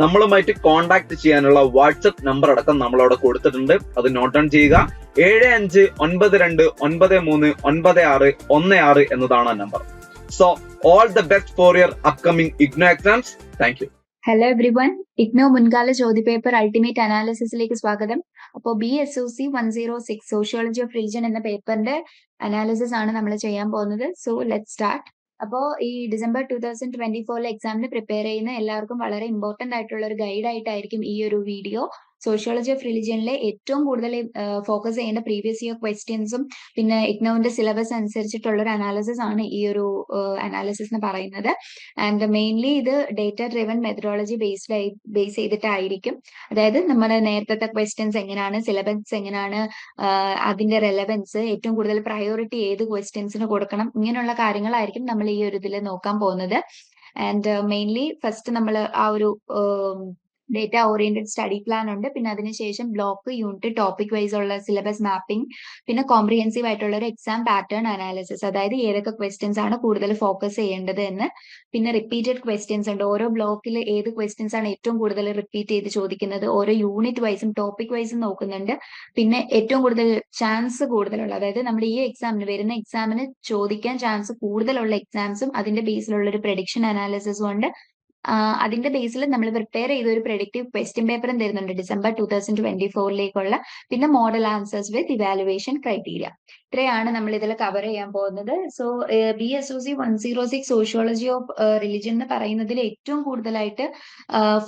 നമ്മളുമായിട്ട് കോൺടാക്ട് ചെയ്യാനുള്ള WhatsApp number അടക്കം നമ്മൾ അവിടെ കൊടുത്തിട്ടുണ്ട്. അത് നോട്ട് ഡൗൺ ചെയ്യുക. ഏഴ് അഞ്ച് ഒൻപത് രണ്ട് ഒൻപത് മൂന്ന് ഒൻപത് ആറ് ഒന്ന് ആറ് എന്നതാണ് ആ number so all the best for your upcoming IGNOU exams thank you hello everyone IGNOU മുൻകാല ചോദ്യ പേപ്പർ അൾട്ടിമേറ്റ് അനാലിസിസിലേക്ക് സ്വാഗതം. അപ്പോൾ B S O C one zero six sociology of religion എന്ന പേപ്പറിന്റെ അനാലിസിസ് ആണ് നമ്മൾ ചെയ്യാൻ പോകുന്നത്. സോ ലെറ്റ് സ്റ്റാർട്ട് അപ്പോൾ ഈ ഡിസംബർ ടൂ തൗസൻഡ് ട്വന്റി ഫോറിലെ എക്സാമിന് പ്രിപ്പയർ ചെയ്യുന്ന എല്ലാവർക്കും വളരെ ഇമ്പോർട്ടന്റ് ആയിട്ടുള്ള ഒരു ഗൈഡ് ആയിട്ടായിരിക്കും ഈ ഒരു വീഡിയോ സോഷ്യോളജി ഓഫ് റിലിജിയനിലെ ഏറ്റവും കൂടുതൽ ഫോക്കസ് ചെയ്യേണ്ട പ്രീവിയസ് ഇയർ ക്വസ്റ്റ്യൻസും പിന്നെ ഇഗ്നോവിന്റെ സിലബസ് അനുസരിച്ചിട്ടുള്ള ഒരു അനാലിസിസ് ആണ് ഈ ഒരു അനാലിസിസ് എന്ന് പറയുന്നത്. ആൻഡ് മെയിൻലി ഇത് ഡേറ്റ ഡ്രിവൺ മെത്തഡോളജി ബേസ്ഡ് ആയി ബേസ് ചെയ്തിട്ടായിരിക്കും. അതായത് നമ്മുടെ നേരത്തെ ക്വസ്റ്റ്യൻസ് എങ്ങനെയാണ് സിലബസ് എങ്ങനെയാണ് അതിന്റെ റെലവൻസ് ഏറ്റവും കൂടുതൽ പ്രയോറിറ്റി ഏത് ക്വസ്റ്റ്യൻസിന് കൊടുക്കണം ഇങ്ങനെയുള്ള കാര്യങ്ങളായിരിക്കും നമ്മൾ ഈ ഒരു ഇതിൽ നോക്കാൻ പോകുന്നത്. ആൻഡ് മെയിൻലി ഫസ്റ്റ് നമ്മൾ ആ ഒരു ഡേറ്റ ഓറിയന്റഡ് സ്റ്റഡി പ്ലാൻ ഉണ്ട്. പിന്നെ അതിനുശേഷം ബ്ലോക്ക് യൂണിറ്റ് ടോപ്പിക് വൈസ് ഉള്ള സിലബസ് മാപ്പിംഗ് പിന്നെ കോംപ്രിഹെൻസീവ് ആയിട്ടുള്ള ഒരു എക്സാം പാറ്റേൺ അനാലിസിസ് അതായത് ഏതൊക്കെ ക്വസ്റ്റ്യൻസ് ആണ് കൂടുതൽ ഫോക്കസ് ചെയ്യേണ്ടത് എന്ന്. പിന്നെ റിപ്പീറ്റഡ് ക്വസ്റ്റ്യൻസ് ഉണ്ട്. ഓരോ ബ്ലോക്കിൽ ഏത് ക്വസ്റ്റ്യൻസ് ആണ് ഏറ്റവും കൂടുതൽ റിപ്പീറ്റ് ചെയ്ത് ചോദിക്കുന്നത്. ഓരോ യൂണിറ്റ് വൈസും ടോപ്പിക് വൈസും നോക്കുന്നുണ്ട്. പിന്നെ ഏറ്റവും കൂടുതൽ ചാൻസ് കൂടുതലുള്ള അതായത് നമ്മുടെ ഈ എക്സാമിന് വരുന്ന എക്സാമിന് ചോദിക്കാൻ ചാൻസ് കൂടുതലുള്ള എക്സാംസും അതിന്റെ ബേസിലുള്ള ഒരു പ്രഡിക്ഷൻ അനാലിസിസും ഉണ്ട്. അതിന്റെ ബേസിൽ നമ്മൾ പ്രിപ്പയർ ചെയ്ത ഒരു പ്രൊഡക്റ്റീവ് ക്വസ്റ്റ്യൻ പേപ്പറും തരുന്നുണ്ട് ഡിസംബർ ടൂ തൗസൻഡ് ട്വന്റി ഫോറിലേക്കുള്ള പിന്നെ model answers with evaluation criteria ഇത്രയാണ് നമ്മൾ ഇതിൽ കവർ ചെയ്യാൻ പോകുന്നത്. So B S O C one zero six sociology of religion എന്ന് പറയുന്നതിൽ ഏറ്റവും കൂടുതലായിട്ട്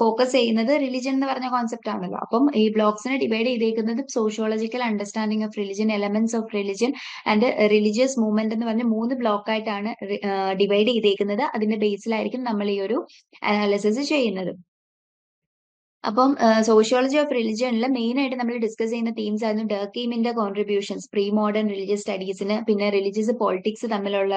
ഫോക്കസ് ചെയ്യുന്നത് റിലിജൻ എന്ന് പറഞ്ഞ കോൺസെപ്റ്റ് ആണല്ലോ. അപ്പം ഈ ബ്ലോക്സിനെ ഡിവൈഡ് ചെയ്തേക്കുന്നത് sociological understanding of religion elements of religion and religious movement എന്ന് പറഞ്ഞ മൂന്ന് ബ്ലോക്ക് ആയിട്ടാണ് ഡിവൈഡ് ചെയ്തേക്കുന്നത്. അതിന്റെ ബേസിലായിരിക്കും നമ്മൾ ഈ ഒരു അനാലിസിസ് ചെയ്യുന്നത്. അപ്പം സോഷ്യോളജി ഓഫ് റിലിജിയനിൽ മെയിൻ ആയിട്ട് നമ്മൾ ഡിസ്കസ് ചെയ്യുന്ന തീംസ് ആയിരുന്നു ഡർക്കീമിന്റെ കോൺട്രിബ്യൂഷൻസ് പ്രീ മോഡേൺ റിലീജിയസ് സ്റ്റഡീസിന് പിന്നെ റിലീജിയസ് പോളിറ്റിക്സ് തമ്മിലുള്ള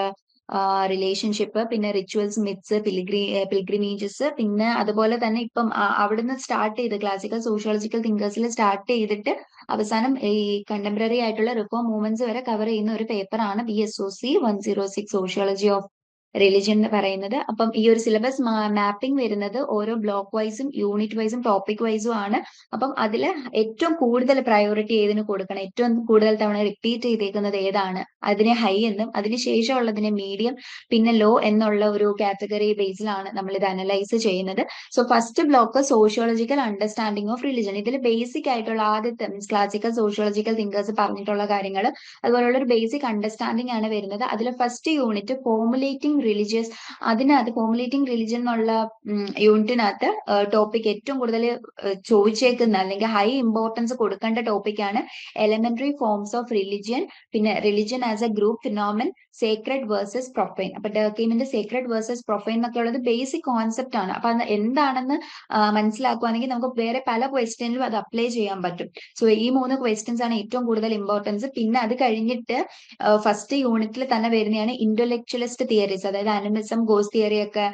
റിലേഷൻഷിപ്പ് പിന്നെ റിച്വൽസ് മിത്സ് പിലിഗ്രി പിൽഗ്രിമേജസ് പിന്നെ അതുപോലെ തന്നെ ഇപ്പം അവിടുന്ന് സ്റ്റാർട്ട് ചെയ്ത് ക്ലാസിക്കൽ സോഷ്യോളജിക്കൽ തിങ്കേഴ്സിൽ സ്റ്റാർട്ട് ചെയ്തിട്ട് അവസാനം ഈ കണ്ടംപററി ആയിട്ടുള്ള റിഫോം മൂവ്മെന്റ്സ് വരെ കവർ ചെയ്യുന്ന ഒരു പേപ്പറാണ് B S O C one zero six sociology of religion എന്ന് പറയുന്നത്. അപ്പം ഈ ഒരു സിലബസ് മാപ്പിംഗ് വരുന്നത് ഓരോ ബ്ലോക്ക് വൈസും യൂണിറ്റ് വൈസും ടോപ്പിക് വൈസും ആണ്. അപ്പം അതിൽ ഏറ്റവും കൂടുതൽ പ്രയോറിറ്റി ഏതിന് കൊടുക്കണം? ഏറ്റവും കൂടുതൽ തവണ റിപ്പീറ്റ് ചെയ്തേക്കുന്നത് ഏതാണ്? അതിനെ ഹൈ എന്നും അതിന് ശേഷമുള്ളതിനെ മീഡിയം പിന്നെ ലോ എന്നുള്ള ഒരു കാറ്റഗറി ബേസിലാണ് നമ്മൾ ഇത് അനലൈസ് ചെയ്യുന്നത്. So first block sociological understanding of religion ഇതിൽ ബേസിക് ആയിട്ടുള്ള ആദ്യത്തെ മീൻസ് ക്ലാസിക്കൽ സോഷ്യോളജിക്കൽ തിങ്കേഴ്സ് പറഞ്ഞിട്ടുള്ള കാര്യങ്ങൾ. അതുപോലുള്ള ഒരു ബേസിക് അണ്ടർസ്റ്റാൻഡിങ് ആണ് വരുന്നത്. അതിൽ ഫസ്റ്റ് യൂണിറ്റ് ഫോമുലേറ്റിംഗ് റിലിജിയസ് അതിനകത്ത് ഫോമുലേറ്റിംഗ് റിലിജൻ എന്നുള്ള യൂണിറ്റിനകത്ത് ടോപ്പിക് ഏറ്റവും കൂടുതൽ ചോദിച്ചേക്കുന്ന അല്ലെങ്കിൽ ഹൈ ഇമ്പോർട്ടൻസ് കൊടുക്കേണ്ട ടോപ്പിക്കാണ് എലമെന്ററി ഫോംസ് ഓഫ് റിലിജിയൻ പിന്നെ religion as a group phenomenon sacred versus profane അപ്പൊ ഡർക്കീമിന്റെ സേക്രഡ് വേഴ്സസ് പ്രൊഫൈൻ എന്നൊക്കെ ഉള്ളത് ബേസിക് കോൺസെപ്റ്റ് ആണ്. അപ്പൊ അത് എന്താണെന്ന് മനസ്സിലാക്കുവാണെങ്കിൽ നമുക്ക് വേറെ പല ക്വസ്റ്റ്യനിലും അത് അപ്ലൈ ചെയ്യാൻ പറ്റും. സോ ഈ മൂന്ന് ക്വസ്റ്റ്യൻസ് ആണ് ഏറ്റവും കൂടുതൽ ഇമ്പോർട്ടൻസ് പിന്നെ അത് കഴിഞ്ഞിട്ട് ഫസ്റ്റ് യൂണിറ്റിൽ തന്നെ വരുന്നതാണ് ഇന്റലക്ച്വലിസ്റ്റ് തിയറീസ് അതായത് അനിമിസം ഗോസ് തിയറി ഒക്കെ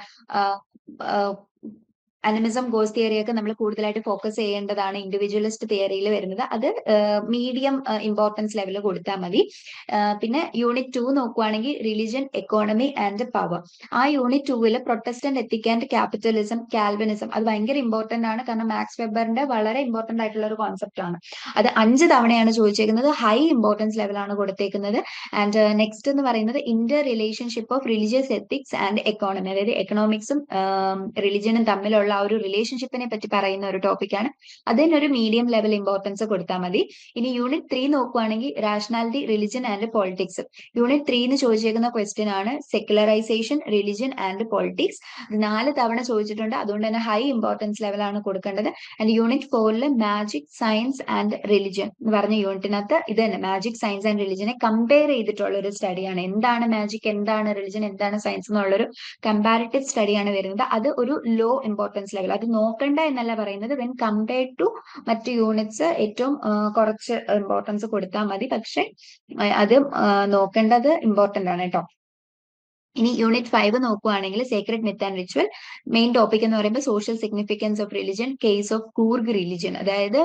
അനിമിസം ഗോസ് തിയറി ഒക്കെ നമ്മൾ കൂടുതലായിട്ട് ഫോക്കസ് ചെയ്യേണ്ടതാണ് ഇൻഡിവിജ്വലിസ്റ്റ് തിയറിയിൽ വരുന്നത്. അത് മീഡിയം ഇമ്പോർട്ടൻസ് ലെവലിൽ കൊടുത്താൽ മതി. പിന്നെ യൂണിറ്റ് ടു നോക്കുവാണെങ്കിൽ റിലിജൻ എക്കോണമി ആൻഡ് പവർ ആ യൂണിറ്റ് ടൂവിൽ Protestant ethic and capitalism Calvinism അത് ഭയങ്കര ഇമ്പോർട്ടന്റ് ആണ്. കാരണം മാക്സ് വെബറിന്റെ വളരെ ഇമ്പോർട്ടന്റ് ആയിട്ടുള്ള ഒരു കോൺസെപ്റ്റ് ആണ്. അത് അഞ്ച് തവണയാണ് ചോദിച്ചേക്കുന്നത്. ഹൈ ഇമ്പോർട്ടൻസ് ലെവലാണ് കൊടുത്തേക്കുന്നത്. ആൻഡ് നെക്സ്റ്റ് എന്ന് പറയുന്നത് interrelationship of religious ethics and economy അതായത് എക്കണോമിക്സും റിലിജനും തമ്മിലുള്ള ആ ഒരു റിലേഷൻഷിപ്പിനെ പറ്റി പറയുന്ന ഒരു ടോപ്പിക്കാണ് അതിനൊരു മീഡിയം ലെവൽ ഇമ്പോർട്ടൻസ് കൊടുത്താൽ മതി. ഇനി യൂണിറ്റ് ത്രീ നോക്കുവാണെങ്കിൽ rationality religion and politics unit three എന്ന് ചോദിച്ചേക്കുന്ന ക്വസ്റ്റ്യൻ ആണ് സെക്യുലറൈസേഷൻ റിലിജൻ ആൻഡ് പൊളിറ്റിക്സ് നാല് തവണ ചോദിച്ചിട്ടുണ്ട്. അതുകൊണ്ട് തന്നെ ഹൈ ഇമ്പോർട്ടൻസ് ലെവലാണ് കൊടുക്കേണ്ടത്. ആൻഡ് യൂണിറ്റ് ഫോറിൽ മാജിക് സയൻസ് ആൻഡ് റിലിജൻ എന്ന് പറഞ്ഞ യൂണിറ്റിനകത്ത് ഇത് തന്നെ മാജിക് സയൻസ് ആൻഡ് റിലിജനെ കമ്പയർ ചെയ്തിട്ടുള്ള ഒരു സ്റ്റഡിയാണ് എന്താണ് മാജിക് എന്താണ് റിലിജൻ എന്താണ് സയൻസ് എന്നുള്ളൊരു കമ്പാരിറ്റീവ് സ്റ്റഡിയാണ് വരുന്നത്. അത് ഒരു ലോ ഇമ്പോർട്ടൻസ് ലെവൽ അത് നോക്കണ്ട എന്നല്ല പറയുന്നത്. വെൻ കമ്പയർഡ് ടു മറ്റ് യൂണിറ്റ്സ് ഏറ്റവും കുറച്ച് ഇമ്പോർട്ടൻസ് കൊടുത്താൽ മതി. പക്ഷെ അത് നോക്കേണ്ടത് ഇമ്പോർട്ടന്റ് ആണ് കേട്ടോ. ഇനി യൂണിറ്റ് ഫൈവ് നോക്കുവാണെങ്കിൽ sacred myth and ritual main topic എന്ന് പറയുമ്പോൾ social significance of religion case of Coorg religion അതായത്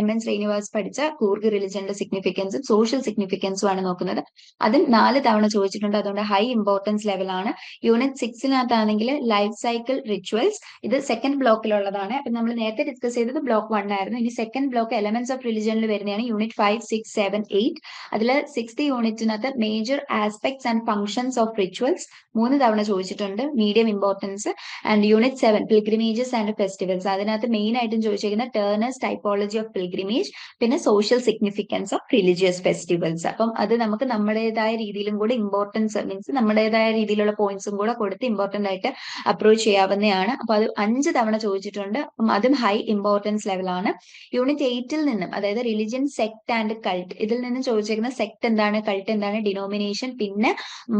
എം എൻ ശ്രീനിവാസ് പഠിച്ച കൂർഗ് റിലിജന്റെ സിഗ്നിഫിക്കൻസും സോഷ്യൽ സിഗ്നിഫിക്കൻസും ആണ് നോക്കുന്നത്. അതും നാല് തവണ ചോദിച്ചിട്ടുണ്ട്. അതുകൊണ്ട് ഹൈ ഇമ്പോർട്ടൻസ് ലെവലാണ് യൂണിറ്റ് സിക്സിനകത്താണെങ്കിൽ ലൈഫ് സൈക്കിൾ റിച്വൽസ് ഇത് സെക്കൻഡ് ബ്ലോക്കിലുള്ളതാണ് അപ്പൊ നമ്മൾ നേരത്തെ ഡിസ്കസ് ചെയ്തത് ബ്ലോക്ക് വൺ ആയിരുന്നു. ഇനി സെക്കൻഡ് ബ്ലോക്ക് എലമെന്റ്സ് ഓഫ് റിലിജനിൽ വരുന്നതാണ് unit five six seven eight അതിൽ sixth യൂണിറ്റിനകത്ത് major aspects and functions of rituals മൂന്ന് തവണ ചോദിച്ചിട്ടുണ്ട്. Medium importance and unit seven pilgrimages and festivals അതിനകത്ത് മെയിൻ ആയിട്ടും ചോദിച്ചിരിക്കുന്ന ടേണേഴ്സ് ടൈപ്പോളജി ഓഫ് പിൽഗ്രിമേജ് പിന്നെ social significance of religious festivals അപ്പം അത് നമുക്ക് നമ്മുടേതായ രീതിയിലും കൂടെ ഇമ്പോർട്ടൻസ് മീൻസ് നമ്മുടേതായ രീതിയിലുള്ള പോയിന്റ്സും കൂടെ കൊടുത്ത് ഇമ്പോർട്ടന്റ് ആയിട്ട് അപ്രോച്ച് ചെയ്യാവുന്നതാണ്. അപ്പൊ അത് അഞ്ച് തവണ ചോദിച്ചിട്ടുണ്ട്. അപ്പം അതും ഹൈ ഇമ്പോർട്ടൻസ് ലെവലാണ് യൂണിറ്റ് എയ്റ്റിൽ നിന്നും അതായത് റിലിജിയൻ സെക്ട് ആൻഡ് കൾട്ട് ഇതിൽ നിന്നും ചോദിച്ചിരിക്കുന്ന സെക്ട് എന്താണ് കൾട്ട് എന്താണ് ഡിനോമിനേഷൻ പിന്നെ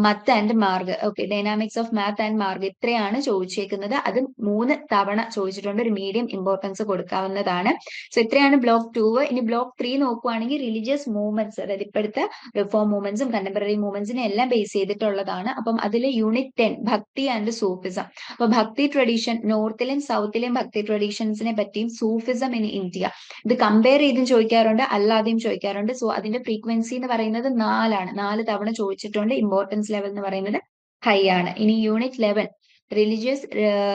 math and marg okay dynamics of math and marg ഇത്രയാണ് ചോദിച്ചേക്കുന്നത്. അത് മൂന്ന് തവണ ചോദിച്ചിട്ടുണ്ട് ഒരു മീഡിയം ഇമ്പോർട്ടൻസ് കൊടുക്കാവുന്നതാണ്. സോ ഇത്രയാണ് ബ്ലോക്ക് ടു ഇനി ബ്ലോക്ക് ത്രീ നോക്കുവാണെങ്കിൽ റിലീജിയസ് മൂവ്മെന്റ്സ് അതായത് ഇപ്പോഴത്തെ റിഫോം മൂവ്മെന്റ്സും കണ്ടംപററി മൂവ്മെന്റ്സിനെ എല്ലാം ബേസ് ചെയ്തിട്ടുള്ളതാണ്. അപ്പം അതിൽ unit ten bhakti and Sufism അപ്പൊ ഭക്തി ട്രഡീഷൻ നോർത്തിലെയും സൗത്തിലെയും ഭക്തി ട്രഡീഷൻസിനെ പറ്റിയും സൂഫിസം ഇൻ ഇന്ത്യ ഇത് കമ്പയർ ചെയ്തും ചോദിക്കാറുണ്ട് അല്ലാതെയും ചോദിക്കാറുണ്ട്. സോ അതിന്റെ ഫ്രീക്വൻസി എന്ന് പറയുന്നത് നാലാണ്. നാല് തവണ ചോദിച്ചിട്ടുണ്ട് ഇമ്പോർട്ടൻസ് ലെവൽ എന്ന് പറയുന്നത് ഹൈ ആണ്. ഇനി unit eleven religious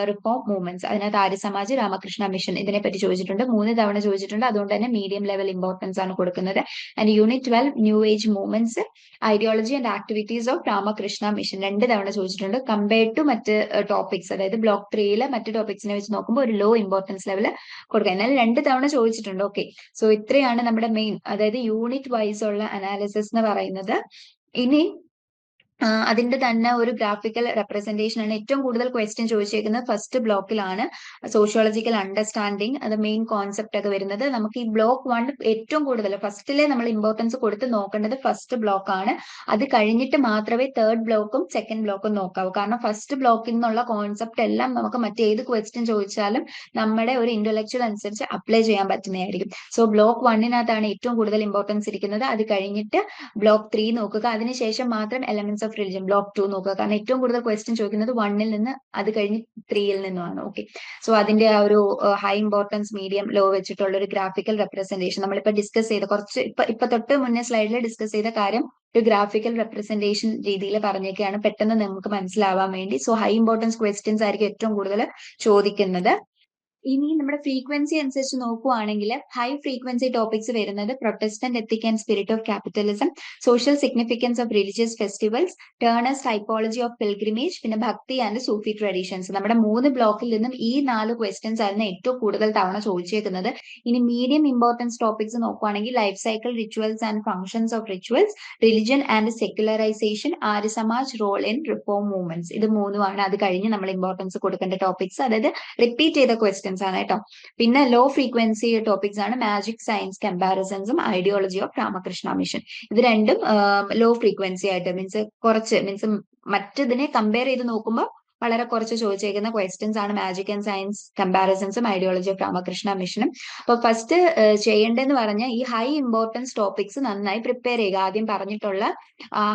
reform movements അതിനകത്ത് ആര്യ സമാജ് രാമകൃഷ്ണ മിഷൻ ഇതിനെ പറ്റി ചോദിച്ചിട്ടുണ്ട്. മൂന്ന് തവണ ചോദിച്ചിട്ടുണ്ട്. അതുകൊണ്ട് തന്നെ മീഡിയം ലെവൽ ഇമ്പോർട്ടൻസ് ആണ് കൊടുക്കുന്നത്. And unit twelve new age movements ideology and activities of Ramakrishna mission രണ്ട് തവണ ചോദിച്ചിട്ടുണ്ട്. കമ്പയർഡ് ടു മറ്റ് ടോപ്പിക്സ് അതായത് ബ്ലോക്ക് ത്രീയിലെ മറ്റ് ടോപ്പിക്സിനെ വെച്ച് നോക്കുമ്പോൾ ഒരു ലോ ഇമ്പോർട്ടൻസ് ലെവൽ കൊടുക്കുക. എന്നാൽ രണ്ട് തവണ ചോദിച്ചിട്ടുണ്ട്. ഓക്കെ സോ ഇത്രയാണ് നമ്മുടെ മെയിൻ അതായത് യൂണിറ്റ് വൈസ് ഉള്ള അനാലിസിസ് എന്ന് പറയുന്നത്. ഇനി അതിന്റെ തന്നെ ഒരു ഗ്രാഫിക്കൽ റെപ്രസെന്റേഷൻ ആണ് ഏറ്റവും കൂടുതൽ ക്വസ്റ്റ്യൻ ചോദിച്ചേക്കുന്നത് ഫസ്റ്റ് ബ്ലോക്കിലാണ് സോഷ്യോളജിക്കൽ അണ്ടർസ്റ്റാൻഡിങ് അത് മെയിൻ കോൺസെപ്റ്റ് ഒക്കെ വരുന്നത്. നമുക്ക് ഈ ബ്ലോക്ക് വൺ ഏറ്റവും കൂടുതൽ ഫസ്റ്റിലെ നമ്മൾ ഇമ്പോർട്ടൻസ് കൊടുത്ത് നോക്കേണ്ടത് ഫസ്റ്റ് ബ്ലോക്ക് ആണ്. അത് കഴിഞ്ഞിട്ട് മാത്രമേ തേർഡ് ബ്ലോക്കും സെക്കൻഡ് ബ്ലോക്കും നോക്കാവൂ. കാരണം ഫസ്റ്റ് ബ്ലോക്കിൽ നിന്നുള്ള കോൺസെപ്റ്റ് എല്ലാം നമുക്ക് മറ്റേത് ക്വസ്റ്റ്യൻ ചോദിച്ചാലും നമ്മുടെ ഒരു ഇന്റലക്ച്വൽ അനുസരിച്ച് അപ്ലൈ ചെയ്യാൻ പറ്റുന്നതായിരിക്കും. സോ ബ്ലോക്ക് വണ്ണിനകത്താണ് ഏറ്റവും കൂടുതൽ ഇമ്പോർട്ടൻസ് ഇരിക്കുന്നത്. അത് കഴിഞ്ഞിട്ട് ബ്ലോക്ക് ത്രീ നോക്കുക. അതിനുശേഷം മാത്രം elements of religion block two നോക്കുക. കാരണം ഏറ്റവും കൂടുതൽ ക്വസ്റ്റ്യൻ ചോദിക്കുന്നത് വണ്ണിൽ നിന്ന് അത് കഴിഞ്ഞ് ത്രീയിൽ നിന്നുമാണ്. ഓക്കെ സോ അതിന്റെ ആ ഒരു ഹൈ ഇമ്പോർട്ടൻസ് മീഡിയം ലോ വെച്ചിട്ടുള്ള ഒരു ഗ്രാഫിക്കൽ റെപ്രസെന്റേഷൻ നമ്മളിപ്പോ ഡിസ്കസ് ചെയ്ത കുറച്ച് ഇപ്പൊ ഇപ്പൊ തൊട്ട് മുന്നേ സ്ലൈഡിൽ ഡിസ്കസ് ചെയ്ത കാര്യം ഒരു ഗ്രാഫിക്കൽ റെപ്രസെന്റേഷൻ രീതിയിൽ പറഞ്ഞൊക്കെയാണ് പെട്ടെന്ന് നമുക്ക് മനസ്സിലാവാൻ വേണ്ടി. സോ ഹൈ ഇമ്പോർട്ടൻസ് ക്വസ്റ്റ്യൻസ് ആയിരിക്കും ഏറ്റവും കൂടുതൽ ചോദിക്കുന്നത്. ഇനി നമ്മുടെ ഫ്രീക്വൻസി അനുസരിച്ച് നോക്കുവാണെങ്കിൽ ഹൈ ഫ്രീക്വൻസി ടോപ്പിക്സ് വരുന്നത് Protestant ethic and spirit of capitalism social significance of religious festivals Turner's typology of pilgrimage പിന്നെ ഭക്തി ആൻഡ് സൂഫി ട്രഡീഷൻസ് നമ്മുടെ മൂന്ന് ബ്ലോക്കിൽ നിന്നും ഈ നാല് ക്വസ്റ്റ്യൻസ് ആയിരുന്നു ഏറ്റവും കൂടുതൽ തവണ ചോദിച്ചേക്കുന്നത്. ഇനി മീഡിയം ഇമ്പോർട്ടൻസ് ടോപ്പിക്സ് നോക്കുവാണെങ്കിൽ life cycle rituals and functions of rituals religion and secularisation Arya Samaj role in reform movements ഇത് മൂന്നുമാണ്. അത് കഴിഞ്ഞ് നമ്മൾ ഇമ്പോർട്ടൻസ് കൊടുക്കേണ്ട ടോപ്പിക്സ് അതായത് റിപ്പീറ്റ് ചെയ്ത ക്വസ്റ്റ്യൻസ് ആണ് കേട്ടോ. പിന്നെ ലോ ഫ്രീക്വൻസി ടോപ്പിക്സ് ആണ് മാജിക് സയൻസ് കമ്പാരിസൺസും ഐഡിയോളജി ഓഫ് രാമകൃഷ്ണ മിഷൻ ഇത് രണ്ടും ലോ ഫ്രീക്വൻസി ആയിട്ട് മീൻസ് കുറച്ച് മീൻസ് മറ്റതിനെ കമ്പയർ ചെയ്ത് നോക്കുമ്പോൾ വളരെ കുറച്ച് ചോദിച്ചേക്കുന്ന ക്വസ്റ്റ്യൻസ് ആണ് മാജിക് ആൻഡ് സയൻസ് കമ്പാരിസൺസും ഐഡിയോളജി ഓഫ് രാമകൃഷ്ണ മിഷനും അപ്പൊ ഫസ്റ്റ് ചെയ്യേണ്ടതെന്ന് പറഞ്ഞാൽ ഈ ഹൈ ഇമ്പോർട്ടൻസ് ടോപ്പിക്സ് നന്നായി പ്രിപ്പയർ ചെയ്യുക. ആദ്യം പറഞ്ഞിട്ടുള്ള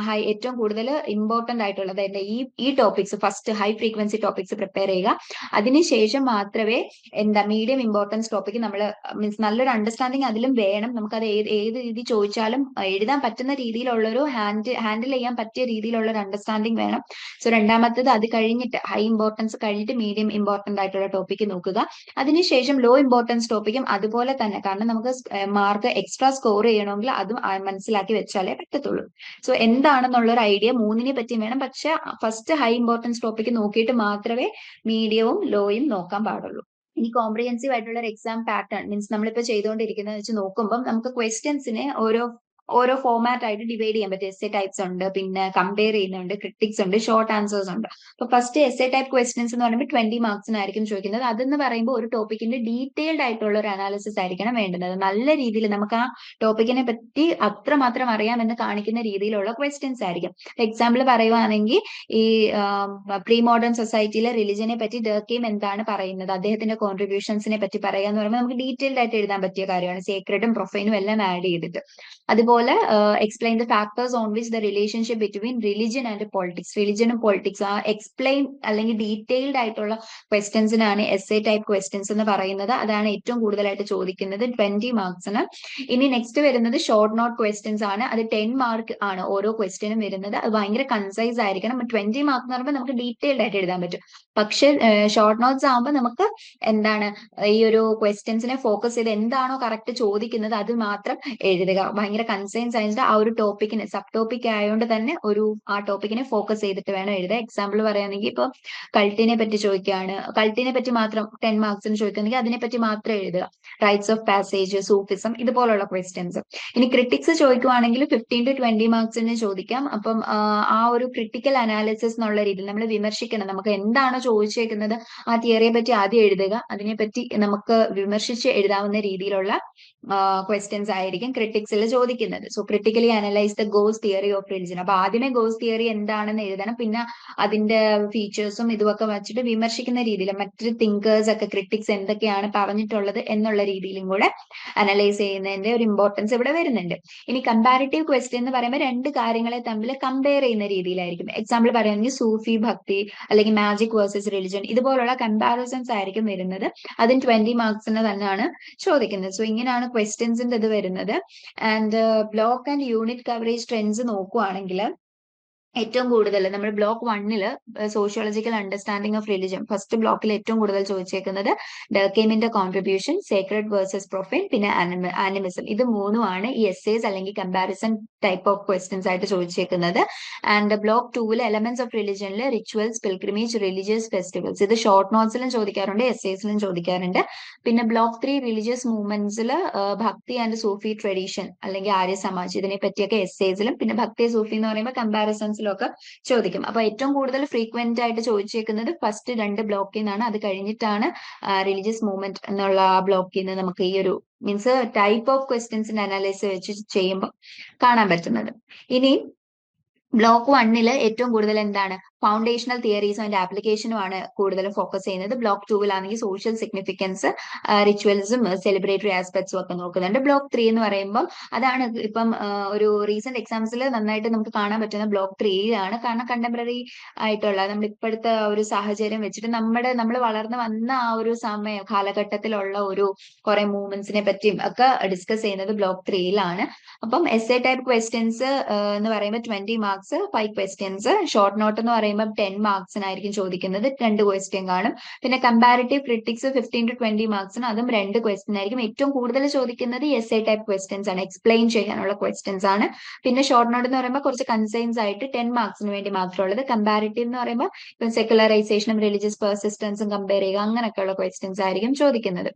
ഹൈ ഏറ്റവും കൂടുതൽ ഇമ്പോർട്ടന്റ് ആയിട്ടുള്ളത് അതായത് ഈ ഈ topics first high frequency topics prepare ചെയ്യുക. അതിനുശേഷം മാത്രമേ എന്താ മീഡിയം ഇമ്പോർട്ടൻസ് ടോപ്പിക് നമ്മൾ മീൻസ് നല്ലൊരു അണ്ടർസ്റ്റാൻഡിങ് അതിലും വേണം. നമുക്കത് ഏത് ഏത് രീതി ചോദിച്ചാലും എഴുതാൻ പറ്റുന്ന രീതിയിലുള്ളൊരു ഹാൻഡ് ഹാൻഡിൽ ചെയ്യാൻ പറ്റിയ രീതിയിലുള്ള ഒരു അണ്ടർസ്റ്റാൻഡിങ് വേണം. സോ രണ്ടാമത്തത് അത് കഴിഞ്ഞിട്ട് കഴിഞ്ഞിട്ട് ഹൈ ഇമ്പോർട്ടൻസ് കഴിഞ്ഞിട്ട് മീഡിയം ഇമ്പോർട്ടന്റ് ആയിട്ടുള്ള ടോപ്പിക്ക് നോക്കുക. അതിനുശേഷം ലോ ഇമ്പോർട്ടൻസ് ടോപ്പിക്കും അതുപോലെ തന്നെ കാരണം നമുക്ക് മാർക്ക് എക്സ്ട്രാ സ്കോർ ചെയ്യണമെങ്കിൽ അതും മനസ്സിലാക്കി വെച്ചാലേ പറ്റത്തുള്ളൂ. സോ എന്താണെന്നുള്ള ഒരു ഐഡിയ മൂന്നിനെ പറ്റിയും വേണം. പക്ഷെ ഫസ്റ്റ് ഹൈ ഇമ്പോർട്ടൻസ് ടോപ്പിക്ക് നോക്കിയിട്ട് മാത്രമേ മീഡിയവും ലോയും നോക്കാൻ പാടുള്ളൂ. ഇനി കോംപ്രിഹെൻസീവ് ആയിട്ടുള്ള ഒരു എക്സാം പാറ്റേൺ മീൻസ് നമ്മളിപ്പോ ചെയ്തുകൊണ്ടിരിക്കുന്നത് വെച്ച് നോക്കുമ്പോൾ നമുക്ക് ക്വസ്റ്റ്യൻസിനെ ഓരോ ഓരോ ഫോർമാറ്റ് ആയിട്ട് ഡിവൈഡ് ചെയ്യാൻ പറ്റും. എസ് എ ടൈപ്സ് ഉണ്ട് പിന്നെ കമ്പയർ ചെയ്യുന്നുണ്ട് ക്രിട്ടിക്സ് ഉണ്ട് ഷോർട്ട് ആൻസേഴ്സ് ഉണ്ട്. അപ്പൊ first S A type questions എന്ന് പറയുമ്പോൾ ട്വന്റി മാർക്സിനായിരിക്കും ചോദിക്കുന്നത്. അതെന്ന് പറയുമ്പോൾ ഒരു ടോപ്പിക്കിന്റെ ഡീറ്റെയിൽഡ് ആയിട്ടുള്ള ഒരു അനാലിസിസ് ആയിരിക്കണം വേണ്ടുന്നത് നല്ല രീതിയിൽ നമുക്ക് ആ ടോപ്പിക്കിനെ പറ്റി അത്രമാത്രം അറിയാമെന്ന് കാണിക്കുന്ന രീതിയിലുള്ള ക്വസ്റ്റ്യൻസ് ആയിരിക്കും. എക്സാമ്പിൾ പറയുവാണെങ്കിൽ ഈ പ്രീ മോഡേൺ സൊസൈറ്റിയിലെ റിലിജനെ പറ്റി ഡർക്കെയും എന്താണ് പറയുന്നത്? അദ്ദേഹത്തിന്റെ കോൺട്രിബ്യൂഷൻസിനെ പറ്റി പറയുക എന്ന് പറയുമ്പോൾ നമുക്ക് ഡീറ്റെയിൽഡ് ആയിട്ട് എഴുതാൻ പറ്റിയ കാര്യമാണ്. സേക്രഡും പ്രൊഫൈനും എല്ലാം ആഡ് ചെയ്തിട്ട്. അതുപോലെ explain the factors on which the relationship between religion and politics റിലിജനും politics ആ എക്സ്പ്ലെയിൻ അല്ലെങ്കിൽ ഡീറ്റെയിൽഡ് ആയിട്ടുള്ള ക്വസ്റ്റ്യൻസിനാണ് എസ് എ ടൈപ്പ് ക്വസ്റ്റ്യൻസ് എന്ന് പറയുന്നത്. അതാണ് ഏറ്റവും കൂടുതലായിട്ട് ചോദിക്കുന്നത്. ട്വന്റി മാർക്സിന് ഇനി നെക്സ്റ്റ് വരുന്നത് ഷോർട്ട് നോട്ട് ക്വസ്റ്റ്യൻസ് ആണ്. അത് ടെൻ മാർക്ക് ആണ് ഓരോ ക്വസ്റ്റ്യനും വരുന്നത്. അത് ഭയങ്കര കൺസൈസ് ആയിരിക്കണം. ട്വന്റി മാർക്ക് എന്ന് പറയുമ്പോൾ നമുക്ക് ഡീറ്റെയിൽഡ് ആയിട്ട് എഴുതാൻ പറ്റും. പക്ഷെ ഷോർട്ട് നോട്ട്സ് ആകുമ്പോൾ നമുക്ക് എന്താണ് ഈ ഒരു ക്വസ്റ്റ്യൻസിനെ ഫോക്കസ് ചെയ്ത് എന്താണോ കറക്റ്റ് ചോദിക്കുന്നത് അത് മാത്രം എഴുതുക. ഭയങ്കര കൺസൈൻസ് സയൻസിന്റെ ആ ഒരു ടോപ്പിക്കിന് സബ് ടോപ്പിക് ആയതുകൊണ്ട് തന്നെ ഒരു ആ ടോപ്പിക്കിനെ ഫോക്കസ് ചെയ്തിട്ട് വേണം എഴുതാൻ. എക്സാമ്പിൾ പറയുകയാണെങ്കിൽ ഇപ്പൊ കൾട്ടിനെ പറ്റി ചോദിക്കുകയാണ് കൾട്ടിനെ പറ്റി മാത്രം ടെൻ മാർക്സിന് ചോദിക്കുകയാണെങ്കിൽ അതിനെ പറ്റി മാത്രം എഴുതുക. റൈറ്റ്സ് ഓഫ് പാസേജ് സൂഫിസം ഇതുപോലുള്ള ക്വസ്റ്റ്യൻസ് ഇനി ക്രിട്ടിക്സ് ചോദിക്കുവാണെങ്കിൽ ഫിഫ്റ്റീൻ ടു ട്വന്റി മാർക്സിന് ചോദിക്കാം. അപ്പം ആ ഒരു ക്രിട്ടിക്കൽ അനാലിസിസ് എന്നുള്ള രീതിയിൽ നമ്മൾ വിമർശിക്കണം. നമുക്ക് എന്താണോ ചോദിച്ചേക്കുന്നത് ആ തിയറിയെ പറ്റി ആദ്യം എഴുതുക. അതിനെപ്പറ്റി നമുക്ക് വിമർശിച്ച് എഴുതാവുന്ന രീതിയിലുള്ള ക്വസ്റ്റ്യൻസ് ആയിരിക്കും ക്രിട്ടിക്സിൽ ചോദിക്കുന്നത്. So critically analyse the goes theory of religion അപ്പൊ ആദ്യമേ ഗോസ് തിയറി എന്താണെന്ന് എഴുതണം. പിന്നെ അതിന്റെ ഫീച്ചേഴ്സും ഇതുമൊക്കെ വെച്ചിട്ട് വിമർശിക്കുന്ന രീതിയിൽ മറ്റു തിങ്കേഴ്സ് ഒക്കെ ക്രിട്ടിക്സ് എന്തൊക്കെയാണ് പറഞ്ഞിട്ടുള്ളത് എന്നുള്ള രീതിയിലും കൂടെ അനലൈസ് ചെയ്യുന്നതിന്റെ ഒരു ഇമ്പോർട്ടൻസ് ഇവിടെ വരുന്നുണ്ട്. ഇനി കമ്പാരിറ്റീവ് ക്വസ്റ്റ്യൻ എന്ന് പറയുമ്പോൾ രണ്ട് കാര്യങ്ങളെ തമ്മിൽ കമ്പയർ ചെയ്യുന്ന രീതിയിലായിരിക്കും. എക്സാമ്പിൾ പറയുകയാണെങ്കിൽ സൂഫി ഭക്തി അല്ലെങ്കിൽ മാജിക് വേഴ്സസ് റിലിജൻ ഇതുപോലുള്ള കമ്പാരിസൺസ് ആയിരിക്കും വരുന്നത്. അതിന് ട്വന്റി മാർക്സിന് തന്നെയാണ് ചോദിക്കുന്നത്. സോ ഇങ്ങനെയാണ് ക്വസ്റ്റ്യൻസിന്റെ ഇത് വരുന്നത്. And block and unit coverage trends നോക്കുവാണെങ്കിൽ ഏറ്റവും കൂടുതൽ നമ്മൾ ബ്ലോക്ക് വണ്ണിൽ sociological understanding of religion first ബ്ലോക്കിൽ ഏറ്റവും കൂടുതൽ ചോദിച്ചേക്കുന്നത് ഡർക്കേമിന്റെ കോൺട്രിബ്യൂഷൻ സേക്രഡ് വേഴ്സസ് പ്രൊഫൈൻ പിന്നെ ആനിമിസം ഇത് മൂന്നുമാണ് ഈ എസ്സേസ് അല്ലെങ്കിൽ കമ്പാരിസൺ ടൈപ്പ് ഓഫ് ക്വസ്റ്റ്യൻസ് ആയിട്ട് ചോദിച്ചേക്കുന്നത്. ആൻഡ് ബ്ലോക്ക് ടൂവിൽ എലമെന്റ്സ് ഓഫ് റിലിജനിൽ റിച്വൽസ് പിൽഗ്രിമേജ് റിലീജിയസ് ഫെസ്റ്റിവൽസ് ഇത് ഷോർട്ട് നോട്ട്സിലും ചോദിക്കാറുണ്ട് എസ്സേസിലും ചോദിക്കാറുണ്ട്. പിന്നെ ബ്ലോക്ക് ത്രീ റിലീജിയസ് മൂവ്മെന്റ്സിൽ ഭക്തി ആൻഡ് സൂഫി ട്രഡീഷൻ അല്ലെങ്കിൽ ആര്യ സമാജ് ഇതിനെ പറ്റിയൊക്കെ എസ്സേസിലും പിന്നെ ഭക്തി സൂഫി എന്ന് പറയുമ്പോൾ കമ്പാരിസൺസിലും ഒക്കെ ചോദിക്കും. അപ്പൊ ഏറ്റവും കൂടുതൽ ഫ്രീക്വന്റ് ആയിട്ട് ചോദിച്ചേക്കുന്നത് ഫസ്റ്റ് രണ്ട് ബ്ലോക്കിൽ നിന്നാണ് അത് കഴിഞ്ഞിട്ടാണ് റിലീജിയസ് മൂവ്മെന്റ് എന്നുള്ള ആ ബ്ലോക്കിൽ നിന്ന് നമുക്ക് ഈ ഒരു മീൻസ് ടൈപ്പ് ഓഫ് ക്വസ്റ്റ്യൻസിന്റെ അനാലിസിസ് വെച്ച് ചെയ്യുമ്പോൾ കാണാൻ പറ്റുന്നത്. ഇനി ബ്ലോക്ക് വണ്ണിൽ ഏറ്റവും കൂടുതൽ എന്താണ്? ഫൗണ്ടേഷണൽ തിയറീസും അതിന്റെ ആപ്ലിക്കേഷനും ആണ് കൂടുതലും ഫോക്കസ് ചെയ്യുന്നത്. ബ്ലോക്ക് ടൂവിലാണെങ്കിൽ സോഷ്യൽ സിഗ്നിഫിക്കൻസ് റിച്വൽസും സെലിബ്രേറ്ററി ആസ്പെക്ട്സും ഒക്കെ നോക്കുന്നുണ്ട്. ബ്ലോക്ക് ത്രീ എന്ന് പറയുമ്പോൾ അതാണ് ഇപ്പം ഒരു റീസെന്റ് എക്സാംസിൽ നന്നായിട്ട് നമുക്ക് കാണാൻ പറ്റുന്ന ബ്ലോക്ക് ത്രീയിലാണ് കാരണം കണ്ടംപററി ആയിട്ടുള്ള നമ്മൾ ഇപ്പോഴത്തെ ഒരു സാഹചര്യം വെച്ചിട്ട് നമ്മുടെ നമ്മൾ വളർന്നു വന്ന ആ ഒരു സമയം കാലഘട്ടത്തിലുള്ള ഒരു കുറെ മൂവ്മെന്റ്സിനെ പറ്റിയും ഒക്കെ ഡിസ്കസ് ചെയ്യുന്നത് ബ്ലോക്ക് ത്രീയിലാണ് അപ്പം എസ് എ ടൈപ്പ് ക്വസ്റ്റ്യൻസ് എന്ന് പറയുമ്പോൾ twenty marks five questions short note എന്ന് പറയുമ്പോൾ ടെൻ മാർക്സിനായിരിക്കും ചോദിക്കുന്നത്. രണ്ട് ക്വസ്റ്റ്യൻ കാണും. പിന്നെ comparative critics fifteen to twenty മാർക്സിന് അതും രണ്ട് ക്വസ്റ്റ്യൻ ആയിരിക്കും ഏറ്റവും കൂടുതൽ ചോദിക്കുന്നത് എസ് എ ടൈപ്പ് ക്വസ്റ്റ്യൻസ് ആണ്. എക്സ്പ്ലെയിൻ ചെയ്യാനുള്ള ക്വസ്റ്റ്യൻസ് ആണ്. പിന്നെ ഷോർട്ട് നോട്ട് എന്ന് പറയുമ്പോൾ കുറച്ച് കൺസൈൻസ് ആയിട്ട് ടെൻ മാർക്സിന് വേണ്ടി മാത്രമുള്ളത് കമ്പാരിറ്റീവ് എന്ന് പറയുമ്പോൾ ഇപ്പം സെക്കുലറൈസേഷനും റിലീജിയസ് പെർസിസ്റ്റൻസും കമ്പയർ ചെയ്യുക അങ്ങനെയൊക്കെയുള്ള ക്വസ്റ്റ്യൻസ് ആയിരിക്കും ചോദിക്കുന്നത്.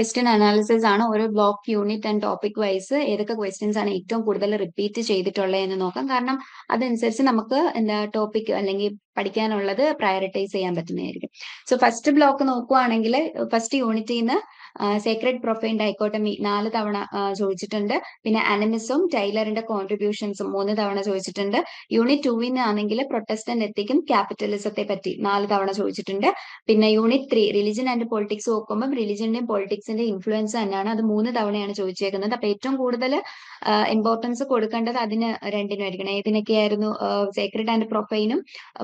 ക്വസ്റ്റ്യൻ അനാലിസിസ് ആണ് ഓരോ block unit and topic wise ഏതൊക്കെ ക്വസ്റ്റ്യൻസ് ആണ് ഏറ്റവും കൂടുതൽ റിപ്പീറ്റ് ചെയ്തിട്ടുള്ളത് എന്ന് നോക്കാം. കാരണം അതനുസരിച്ച് നമുക്ക് എന്താ ടോപ്പിക് അല്ലെങ്കിൽ പഠിക്കാനുള്ളത് പ്രയോറിറ്റൈസ് ചെയ്യാൻ പറ്റുന്നതായിരിക്കും. സോ ഫസ്റ്റ് ബ്ലോക്ക് നോക്കുവാണെങ്കിൽ ഫസ്റ്റ് യൂണിറ്റിൽ നിന്ന് സേക്രഡ് പ്രൊഫൈൻ ഡൈക്കോട്ടമി നാല് തവണ ചോദിച്ചിട്ടുണ്ട്. പിന്നെ അനമിസും ടൈലറിന്റെ കോൺട്രിബ്യൂഷൻസും മൂന്ന് തവണ ചോദിച്ചിട്ടുണ്ട്. യൂണിറ്റ് ടൂവിന് ആണെങ്കിൽ പ്രൊട്ടസ്റ്റന്റ് എത്തിക്കും ക്യാപിറ്റലിസത്തെ പറ്റി നാല് തവണ ചോദിച്ചിട്ടുണ്ട്. പിന്നെ unit three religion and politics നോക്കുമ്പോൾ റിലിജന്റെയും പൊളിറ്റിക്സിന്റെ ഇൻഫ്ലുവൻസ് തന്നെയാണ്. അത് മൂന്ന് തവണയാണ് ചോദിച്ചേക്കുന്നത്. അപ്പൊ ഏറ്റവും കൂടുതൽ ഇമ്പോർട്ടൻസ് കൊടുക്കേണ്ടത് അതിന് രണ്ടിനും ആയിരിക്കണം. ഏതിനൊക്കെയായിരുന്നു സേക്രഡ് ആൻഡ് പ്രൊഫൈനും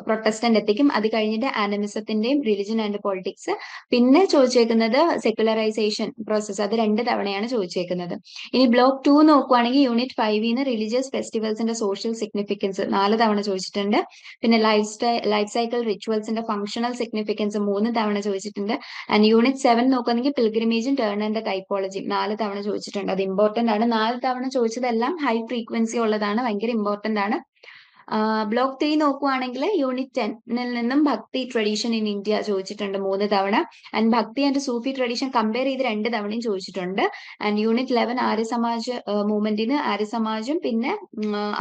പ്രൊട്ടസ്റ്റന്റ് എത്തിക്കും അത് കഴിഞ്ഞിട്ട് ആനമിസത്തിന്റെയും റിലിജൻ ആൻഡ് പൊളിറ്റിക്സ് പിന്നെ ചോദിച്ചേക്കുന്നത് സെക്യുലറൈസേഷൻ പ്രോസസ് അത് രണ്ട് തവണയാണ് ചോദിച്ചേക്കുന്നത്. ഇനി ബ്ലോക്ക് ടു നോക്കുവാണെങ്കിൽ യൂണിറ്റ് ഫൈവിന്ന് റിലീജിയസ് ഫെസ്റ്റിവൽസിന്റെ സോഷ്യൽ സിഗ്നിഫിക്കൻസ് നാല് തവണ ചോദിച്ചിട്ടുണ്ട്. പിന്നെ ലൈഫ് സ്റ്റൈൽ ലൈഫ് സൈക്കിൾ റിച്വൽസിന്റെ ഫംഗ്ഷണൽ സിഗ്നിഫിക്കൻസ് മൂന്ന് തവണ ചോദിച്ചിട്ടുണ്ട്. ആൻഡ് യൂണിറ്റ് സെവൻ നോക്കുകയാണെങ്കിൽ പിൽഗ്രിമേജും ടേൺ ആൻഡ് ടൈപ്പോളജിയും നാല് തവണ ചോദിച്ചിട്ടുണ്ട്. അത് ഇമ്പോർട്ടന്റ് ആണ്. നാല് തവണ ചോദിച്ചതെല്ലാം ഹൈ ഫ്രീക്വൻസി ഉള്ളതാണ്. ഭയങ്കര ഇമ്പോർട്ടന്റ് ആണ്. ബ്ലോക്ക് ത്രീ നോക്കുവാണെങ്കിൽ യൂണിറ്റ് ടെന്നിൽ നിന്നും ഭക്തി ട്രഡീഷൻ ഇൻ ഇന്ത്യ ചോദിച്ചിട്ടുണ്ട് മൂന്ന് തവണ. ആൻഡ് ഭക്തി ആൻഡ് സൂഫി ട്രഡീഷൻ കമ്പയർ ചെയ്ത് രണ്ട് തവണയും ചോദിച്ചിട്ടുണ്ട്. And unit eleven Arya Samaj മൂവ്മെന്റിന് Arya സമാജും പിന്നെ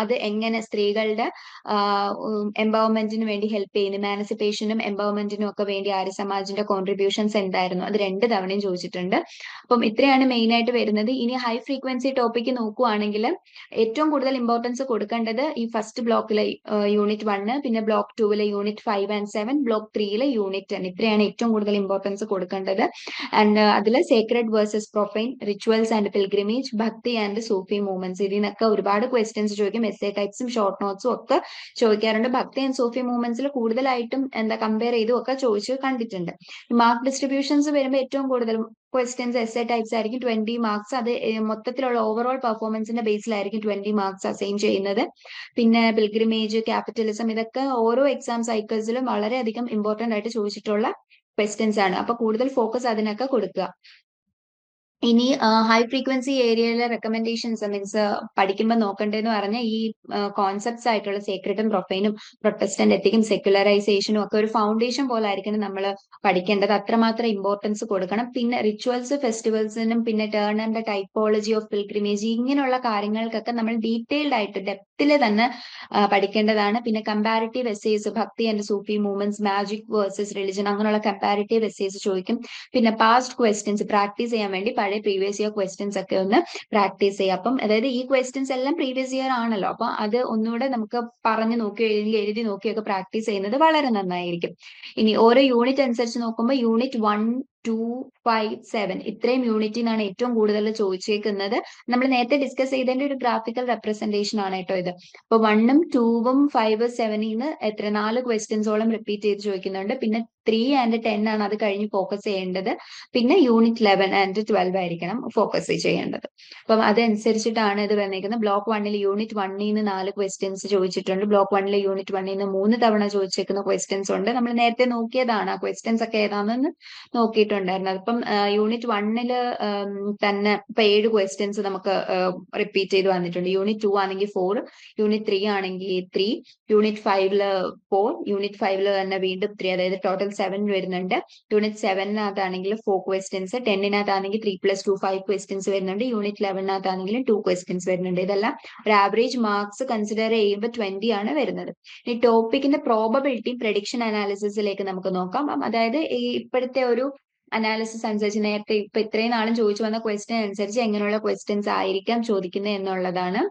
അത് എങ്ങനെ സ്ത്രീകളുടെ എംപവർമെന്റിന് വേണ്ടി ഹെൽപ്പ് ചെയ്യുന്നു മാനസിപ്പേഷനും എംപവർമെന്റിനും ഒക്കെ വേണ്ടി ആര്യ സമാജിന്റെ കോൺട്രിബ്യൂഷൻസ് എന്തായിരുന്നു? അത് രണ്ട് തവണയും ചോദിച്ചിട്ടുണ്ട്. അപ്പം ഇത്രയാണ് മെയിൻ ആയിട്ട് വരുന്നത്. ഇനി ഹൈ ഫ്രീക്വൻസി ടോപ്പിക്ക് നോക്കുവാണെങ്കിൽ ഏറ്റവും കൂടുതൽ ഇമ്പോർട്ടൻസ് കൊടുക്കേണ്ടത് ഈ ഫസ്റ്റ് ബ്ലോക്കിലെ യൂണിറ്റ് വണ്ണ് പിന്നെ block ടൂവിലെ unit five and seven block ത്രീയിലെ unit ten ഇത്രയാണ് ഏറ്റവും കൂടുതൽ ഇമ്പോർട്ടൻസ് കൊടുക്കേണ്ടത്. ആൻഡ് അതിൽ sacred versus profane rituals and pilgrimage bhakti and Sufi movements ഇതിൽ നിന്നൊക്കെ ഒരുപാട് ക്വസ്റ്റ്യൻസ് ചോദിക്കും. എസ് എ ടൈപ്സും ഷോർട്ട് നോട്ട്സും ഒക്കെ ചോദിക്കാറുണ്ട്. ഭക്തി ആൻഡ് സൂഫി മൂവ്മെന്റ്സിൽ കൂടുതലായിട്ടും എന്താ കമ്പയർ ചെയ്തും ഒക്കെ ചോദിച്ച് കണ്ടിട്ടുണ്ട്. മാർക്ക് ഡിസ്ട്രിബ്യൂഷൻസ് വരുമ്പോൾ ഏറ്റവും കൂടുതൽ ക്വസ്റ്റ്യൻസ് എസ് എ ടൈപ്സ് ആയിരിക്കും ട്വന്റി മാർക്സ് അത് മൊത്തത്തിലുള്ള ഓവറോൾ പെർഫോമൻസിന്റെ ബേസിലായിരിക്കും ട്വന്റി മാർക്സ് അസൈൻ ചെയ്യുന്നത്. പിന്നെ പിൽഗ്രിമേജ് ക്യാപിറ്റലിസം ഇതൊക്കെ ഓരോ എക്സാം സൈക്കിൾസിലും വളരെയധികം ഇമ്പോർട്ടന്റ് ആയിട്ട് ചോദിച്ചിട്ടുള്ള ക്വസ്റ്റ്യൻസ് ആണ്. അപ്പൊ കൂടുതൽ ഫോക്കസ് അതിനൊക്കെ കൊടുക്കുക. ഇനി ഹൈ ഫ്രീക്വൻസി ഏരിയയിലെ റെക്കമെൻഡേഷൻസ് മീൻസ് പഠിക്കുമ്പോൾ നോക്കേണ്ടതെന്ന് പറഞ്ഞ ഈ കോൺസെപ്റ്റ്സ് ആയിട്ടുള്ള സേക്രട്ടും പ്രൊഫൈനും പ്രൊട്ടസ്റ്റന്റ് എത്തിക്കും സെക്യുലറൈസേഷനും ഒക്കെ ഒരു ഫൗണ്ടേഷൻ പോലെ ആയിരിക്കണം നമ്മൾ പഠിക്കേണ്ടത്. അത്രമാത്രം ഇമ്പോർട്ടൻസ് കൊടുക്കണം. പിന്നെ റിച്വൽസ് ഫെസ്റ്റിവൽസിനും പിന്നെ ആൻഡ് ടൈപ്പോളജി ഓഫ് പിൽഗ്രിമേജ് ഇങ്ങനെയുള്ള കാര്യങ്ങൾക്കൊക്കെ നമ്മൾ ഡീറ്റെയിൽഡ് ആയിട്ട് ഡെപ്തിൽ തന്നെ പഠിക്കേണ്ടതാണ്. പിന്നെ comparative essays bhakti and Sufi movements magic versus religion അങ്ങനെയുള്ള കമ്പാരിറ്റീവ് എസ്സേസ് ചോദിക്കും. പിന്നെ പാസ്റ്റ് ക്വസ്റ്റ്യൻസ് പ്രാക്ടീസ് ചെയ്യാൻ വേണ്ടി പഴയ പ്രീവിയസ് ഇയർ ക്വസ്റ്റ്യൻസ് ഒക്കെ ഒന്ന് പ്രാക്ടീസ് ചെയ്യുക അപ്പം അതായത് ഈ ക്വസ്റ്റ്യൻസ് എല്ലാം പ്രീവിയസ് ഇയർ ആണല്ലോ. അപ്പൊ അത് ഒന്നുകൂടെ നമുക്ക് പറഞ്ഞു നോക്കി അല്ലെങ്കിൽ എഴുതി നോക്കിയൊക്കെ പ്രാക്ടീസ് ചെയ്യുന്നത് വളരെ നന്നായിരിക്കും. ഇനി ഓരോ യൂണിറ്റ് അനുസരിച്ച് നോക്കുമ്പോൾ unit one two five seven ഇത്രയും യൂണിറ്റിൽ നിന്നാണ് ഏറ്റവും കൂടുതൽ ചോദിച്ചേക്കുന്നത്. നമ്മൾ നേരത്തെ ഡിസ്കസ് ചെയ്തതിന്റെ ഒരു ഗ്രാഫിക്കൽ റെപ്രസെന്റേഷൻ ആണ് കേട്ടോ ഇത്. അപ്പൊ വണ്ണും ടൂവും ഫൈവ് സെവനിന്ന് എത്ര നാല് ക്വസ്റ്റ്യൻസോളം റിപ്പീറ്റ് ചെയ്ത് ചോദിക്കുന്നുണ്ട്. പിന്നെ ത്രീ ആൻഡ് ടെൻ ആണ് അത് കഴിഞ്ഞ് ഫോക്കസ് ചെയ്യേണ്ടത്. പിന്നെ യൂണിറ്റ് ലെവൻ ആൻഡ് ട്വൽവ് ആയിരിക്കണം ഫോക്കസ് ചെയ്യേണ്ടത്. അപ്പം അതനുസരിച്ചിട്ടാണ് ഇത് വന്നിരിക്കുന്നത് ബ്ലോക്ക് വണ്ണിൽ യൂണിറ്റ് വണ്ണിൽ നിന്ന് നാല് ക്വസ്റ്റ്യൻസ് ചോദിച്ചിട്ടുണ്ട്. ബ്ലോക്ക് വണ്ണിലെ യൂണിറ്റ് വണ്ണിൽ നിന്ന് മൂന്ന് തവണ ചോദിച്ചേക്കുന്ന ക്വസ്റ്റ്യൻസ് ഉണ്ട്. നമ്മൾ നേരത്തെ നോക്കിയതാണ് ആ ക്വസ്റ്റ്യൻസ് ഒക്കെ ഏതാണെന്ന് നോക്കിയിട്ടുണ്ടായിരുന്നു അതിപ്പം യൂണിറ്റ് വണ്ണിൽ തന്നെ ഇപ്പൊ ഏഴ് ക്വസ്റ്റ്യൻസ് നമുക്ക് റിപ്പീറ്റ് ചെയ്ത് വന്നിട്ടുണ്ട്. യൂണിറ്റ് ടു ആണെങ്കിൽ ഫോർ യൂണിറ്റ് ത്രീ ആണെങ്കിൽ ത്രീ യൂണിറ്റ് ഫൈവിൽ ഫോർ യൂണിറ്റ് ഫൈവിൽ തന്നെ വീണ്ടും ത്രീ അതായത് ടോട്ടൽ സെവൻ വരുന്നുണ്ട്. യൂണിറ്റ് സെവനിനകത്താണെങ്കിൽ four questions ടെന്നിനകത്താണെങ്കിൽ three plus two five questions വരുന്നുണ്ട്. യൂണിറ്റ് ലെവനിനകത്താണെങ്കിലും ടു ക്വസ്റ്റ്യൻസ് വരുന്നുണ്ട്. ഇതെല്ലാം ഒരു ആവറേജ് മാർക്സ് കൺസിഡർ ചെയ്യുമ്പോൾ ട്വന്റി ആണ് വരുന്നത്. ഈ ടോപ്പിക്കിന്റെ പ്രോബബിലിറ്റി പ്രഡിക്ഷൻ അനാലിസിസിലേക്ക് നമുക്ക് നോക്കാം. അതായത് ഈ ഇപ്പോഴത്തെ ഒരു അനാലിസിസ് അനുസരിച്ച് നേരത്തെ ഇപ്പൊ ഇത്രയും നാളും ചോദിച്ചു വന്ന ക്വസ്റ്റ്യൻ അനുസരിച്ച് എങ്ങനെയുള്ള ക്വസ്റ്റ്യൻസ് ആയിരിക്കാം ചോദിക്കുന്നത് എന്നുള്ളതാണ്.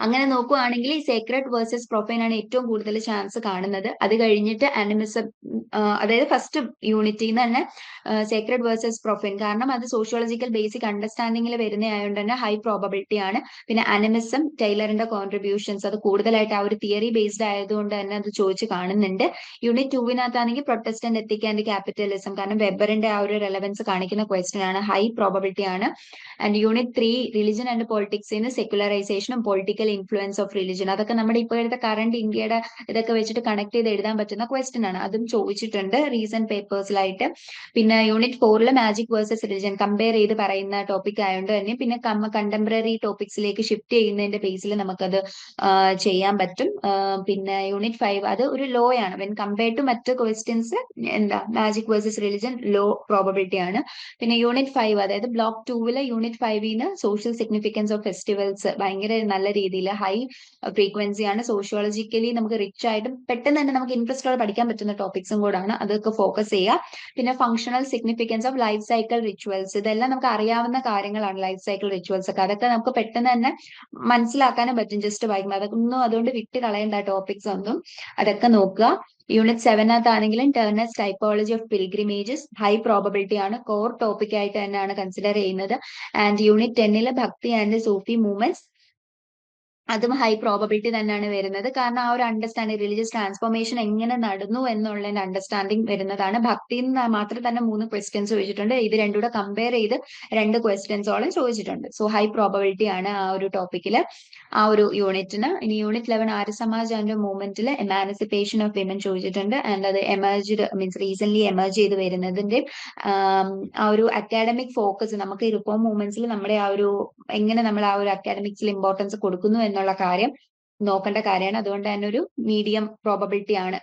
അങ്ങനെ നോക്കുകയാണെങ്കിൽ ഈ സേക്രഡ് വേഴ്സസ് പ്രൊഫൈൻ ആണ് ഏറ്റവും കൂടുതൽ ചാൻസ് കാണുന്നത്. അത് കഴിഞ്ഞിട്ട് അനിമിസം അതായത് ഫസ്റ്റ് യൂണിറ്റിൽ നിന്ന് തന്നെ സേക്രഡ് വേഴ്സസ് പ്രൊഫൈൻ കാരണം അത് സോഷ്യോളജിക്കൽ ബേസിക് അണ്ടർസ്റ്റാൻഡിംഗിൽ വരുന്ന ആയതുകൊണ്ട് തന്നെ ഹൈ പ്രോബബിലിറ്റി ആണ്. പിന്നെ അനിമിസം ടൈലറിന്റെ കോൺട്രിബ്യൂഷൻസ് അത് കൂടുതലായിട്ട് ആ ഒരു തിയറി ബേസ്ഡ് ആയതുകൊണ്ട് തന്നെ അത് ചോദിച്ച് കാണുന്നുണ്ട്. യൂണിറ്റ് ടൂവിനകത്താണെങ്കിൽ പ്രൊട്ടസ്റ്റന്റ് എത്തിക് ആൻഡ് ക്യാപിറ്റലിസം കാരണം വെബറിന്റെ ആ ഒരു റെലവൻസ് കാണിക്കുന്ന ക്വസ്റ്റ്യൻ ആണ്. ഹൈ പ്രോബബിലിറ്റി ആണ്. And unit three religion and പൊളിറ്റിക്സിന് സെക്യുലറൈസേഷനും പൊളിറ്റിക്കൽ ഇൻഫ്ലുവൻസ് ഓഫ് റിലിജൻ അതൊക്കെ നമ്മുടെ ഇപ്പോഴത്തെ കറണ്ട് ഇന്ത്യയുടെ ഇതൊക്കെ വെച്ചിട്ട് കണക്ട് ചെയ്ത് എഴുതാൻ പറ്റുന്ന ക്വസ്റ്റ്യൻ ആണ്. അതും ചോദിച്ചിട്ടുണ്ട് റീസെന്റ് പേപ്പേഴ്സിലായിട്ട് പിന്നെ യൂണിറ്റ് ഫോറിൽ മാജിക് വേഴ്സസ് റിലിജൻ കമ്പയർ ചെയ്ത് പറയുന്ന ടോപ്പിക് ആയതുകൊണ്ട് തന്നെ പിന്നെ കണ്ടംപററി ടോപ്പിക്സിലേക്ക് ഷിഫ്റ്റ് ചെയ്യുന്നതിന്റെ ബേസിൽ നമുക്കത് ചെയ്യാൻ പറ്റും. പിന്നെ യൂണിറ്റ് ഫൈവ് അത് ഒരു ലോ ആണ്. വെൻ കമ്പയർ ടു മറ്റ് ക്വസ്റ്റ്യൻസ് എന്താ magic versus religion low probability ആണ്. പിന്നെ യൂണിറ്റ് ഫൈവ് അതായത് ബ്ലോക്ക് ടൂവിലെ യൂണിറ്റ് ഫൈവിന് സോഷ്യൽ സിഗ്നിഫിക്കൻസ് ഓഫ് ഫെസ്റ്റിവൽസ് ഭയങ്കര നല്ല രീതിയിൽ ഹൈ ഫ്രീക്വൻസിയാണ് സോഷ്യോളജിക്കലി നമുക്ക് റിച്ച് ആയിട്ടും പെട്ടെന്ന് തന്നെ നമുക്ക് ഇൻട്രസ്റ്റോടെ പഠിക്കാൻ പറ്റുന്ന ടോപ്പിക്സും കൂടാണ് അതൊക്കെ ഫോക്കസ് ചെയ്യുക. പിന്നെ functional significance of life cycle rituals ഇതെല്ലാം നമുക്ക് അറിയാവുന്ന കാര്യങ്ങളാണ് ലൈഫ് സൈക്കിൾ റിച്വൽസ് ഒക്കെ. അതൊക്കെ നമുക്ക് പെട്ടെന്ന് തന്നെ മനസ്സിലാക്കാനും പറ്റും. ജസ്റ്റ് വായിക്കുമ്പോൾ. അതൊക്കെ ഒന്നും അതുകൊണ്ട് വിട്ട് കളയേണ്ട ടോപ്പിക്സ് ഒന്നും. അതൊക്കെ നോക്കുക. Unit സെവനകത്താണെങ്കിലും Turner's typology of pilgrimages high probability ആണ്. കോർ ടോപ്പിക് ആയിട്ട് തന്നെയാണ് കൺസിഡർ ചെയ്യുന്നത്. ആൻഡ് യൂണിറ്റ് ടെന്നിൽ ഭക്തി ആൻഡ് സൂഫി മൂവ്മെന്റ്സ് അതും ഹൈ പ്രോബബിലിറ്റി തന്നെയാണ് വരുന്നത്. കാരണം ആ ഒരു അണ്ടർസ്റ്റാൻഡിങ് റിലീജിയസ് ട്രാൻസ്ഫോർമേഷൻ എങ്ങനെ നടന്നു എന്നുള്ള അണ്ടർസ്റ്റാൻഡിങ് വരുന്നതാണ്. ഭക്തി മാത്രം തന്നെ മൂന്ന് ക്വസ്റ്റ്യൻസ് ചോദിച്ചിട്ടുണ്ട്. ഇത് രണ്ടും കൂടെ കമ്പയർ ചെയ്ത് രണ്ട് ക്വസ്റ്റ്യൻസോളം ചോദിച്ചിട്ടുണ്ട്. സോ ഹൈ പ്രോബബിലിറ്റി ആണ് ആ ഒരു ടോപ്പിക്കിൽ ആ ഒരു യൂണിറ്റിന് ഇനി unit eleven Arya Samaj and മൂവ്മെന്റിൽ emancipation of women ചോദിച്ചിട്ടുണ്ട്. ആൻഡ് അത് എമർജ് മീൻസ് റീസെന്റ് എമർജ് ചെയ്ത് വരുന്നതിന്റെ ആ ഒരു അക്കാഡമിക് ഫോക്കസ് നമുക്ക് റിഫോം മൂവ്മെന്റ്സിൽ നമ്മുടെ ആ ഒരു എങ്ങനെ നമ്മൾ ആ ഒരു അക്കാഡമിക്സിൽ ഇമ്പോർട്ടൻസ് കൊടുക്കുന്നു എന്നുള്ള കാര്യം നോക്കേണ്ട കാര്യമാണ്. അതുകൊണ്ട് തന്നെ ഒരു മീഡിയം പ്രോബബിലിറ്റി ആണ്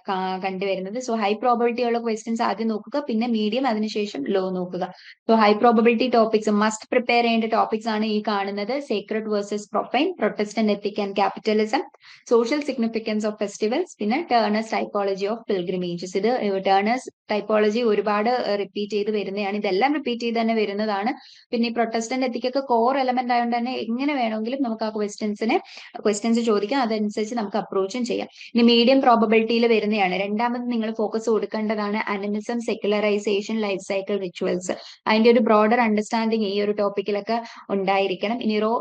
കണ്ടുവരുന്നത്. സോ ഹൈ പ്രോബബിലിറ്റി ഉള്ള ക്വസ്റ്റ്യൻസ് ആദ്യം നോക്കുക പിന്നെ മീഡിയം അതിനുശേഷം ലോ നോക്കുക. So high probability topics must prepare ചെയ്യേണ്ട ടോപ്പിക്സ് ആണ് ഈ കാണുന്നത്. Sacred versus profane Protestant ethic and capitalism social significance of festivals പിന്നെ ടേണേഴ്സ് ടൈപ്പോളജി ഓഫ് പിൽഗ്രിമേജസ് ഇത് ടേണേഴ്സ് ടൈപ്പോളജി ഒരുപാട് റിപ്പീറ്റ് ചെയ്ത് വരുന്നതാണ്. ഇതെല്ലാം റിപ്പീറ്റ് ചെയ്ത് തന്നെ വരുന്നതാണ്. പിന്നെ ഈ പ്രൊട്ടസ്റ്റന്റ് എത്തിക്കൊക്കെ കോർ എലമെന്റ് ആയതുകൊണ്ട് തന്നെ എങ്ങനെ വേണമെങ്കിലും നമുക്ക് ആ ക്വസ്റ്റ്യൻസിനെ ക്വസ്റ്റ്യൻസ് ചോദിക്കാം. അതനുസരിച്ച് നമുക്ക് അപ്രോച്ചും ചെയ്യാം. ഇനി മീഡിയം പ്രോബബിലിറ്റിയിൽ വരുന്നതാണ് രണ്ടാമത് നിങ്ങൾ ഫോക്കസ് കൊടുക്കേണ്ടതാണ് animism secularisation life cycle rituals അതിന്റെ ഒരു ബ്രോഡർ അണ്ടർസ്റ്റാൻഡിങ് ഈ ഒരു ടോപ്പിക്കിലൊക്കെ ഉണ്ടായിരിക്കണം. ഇനി row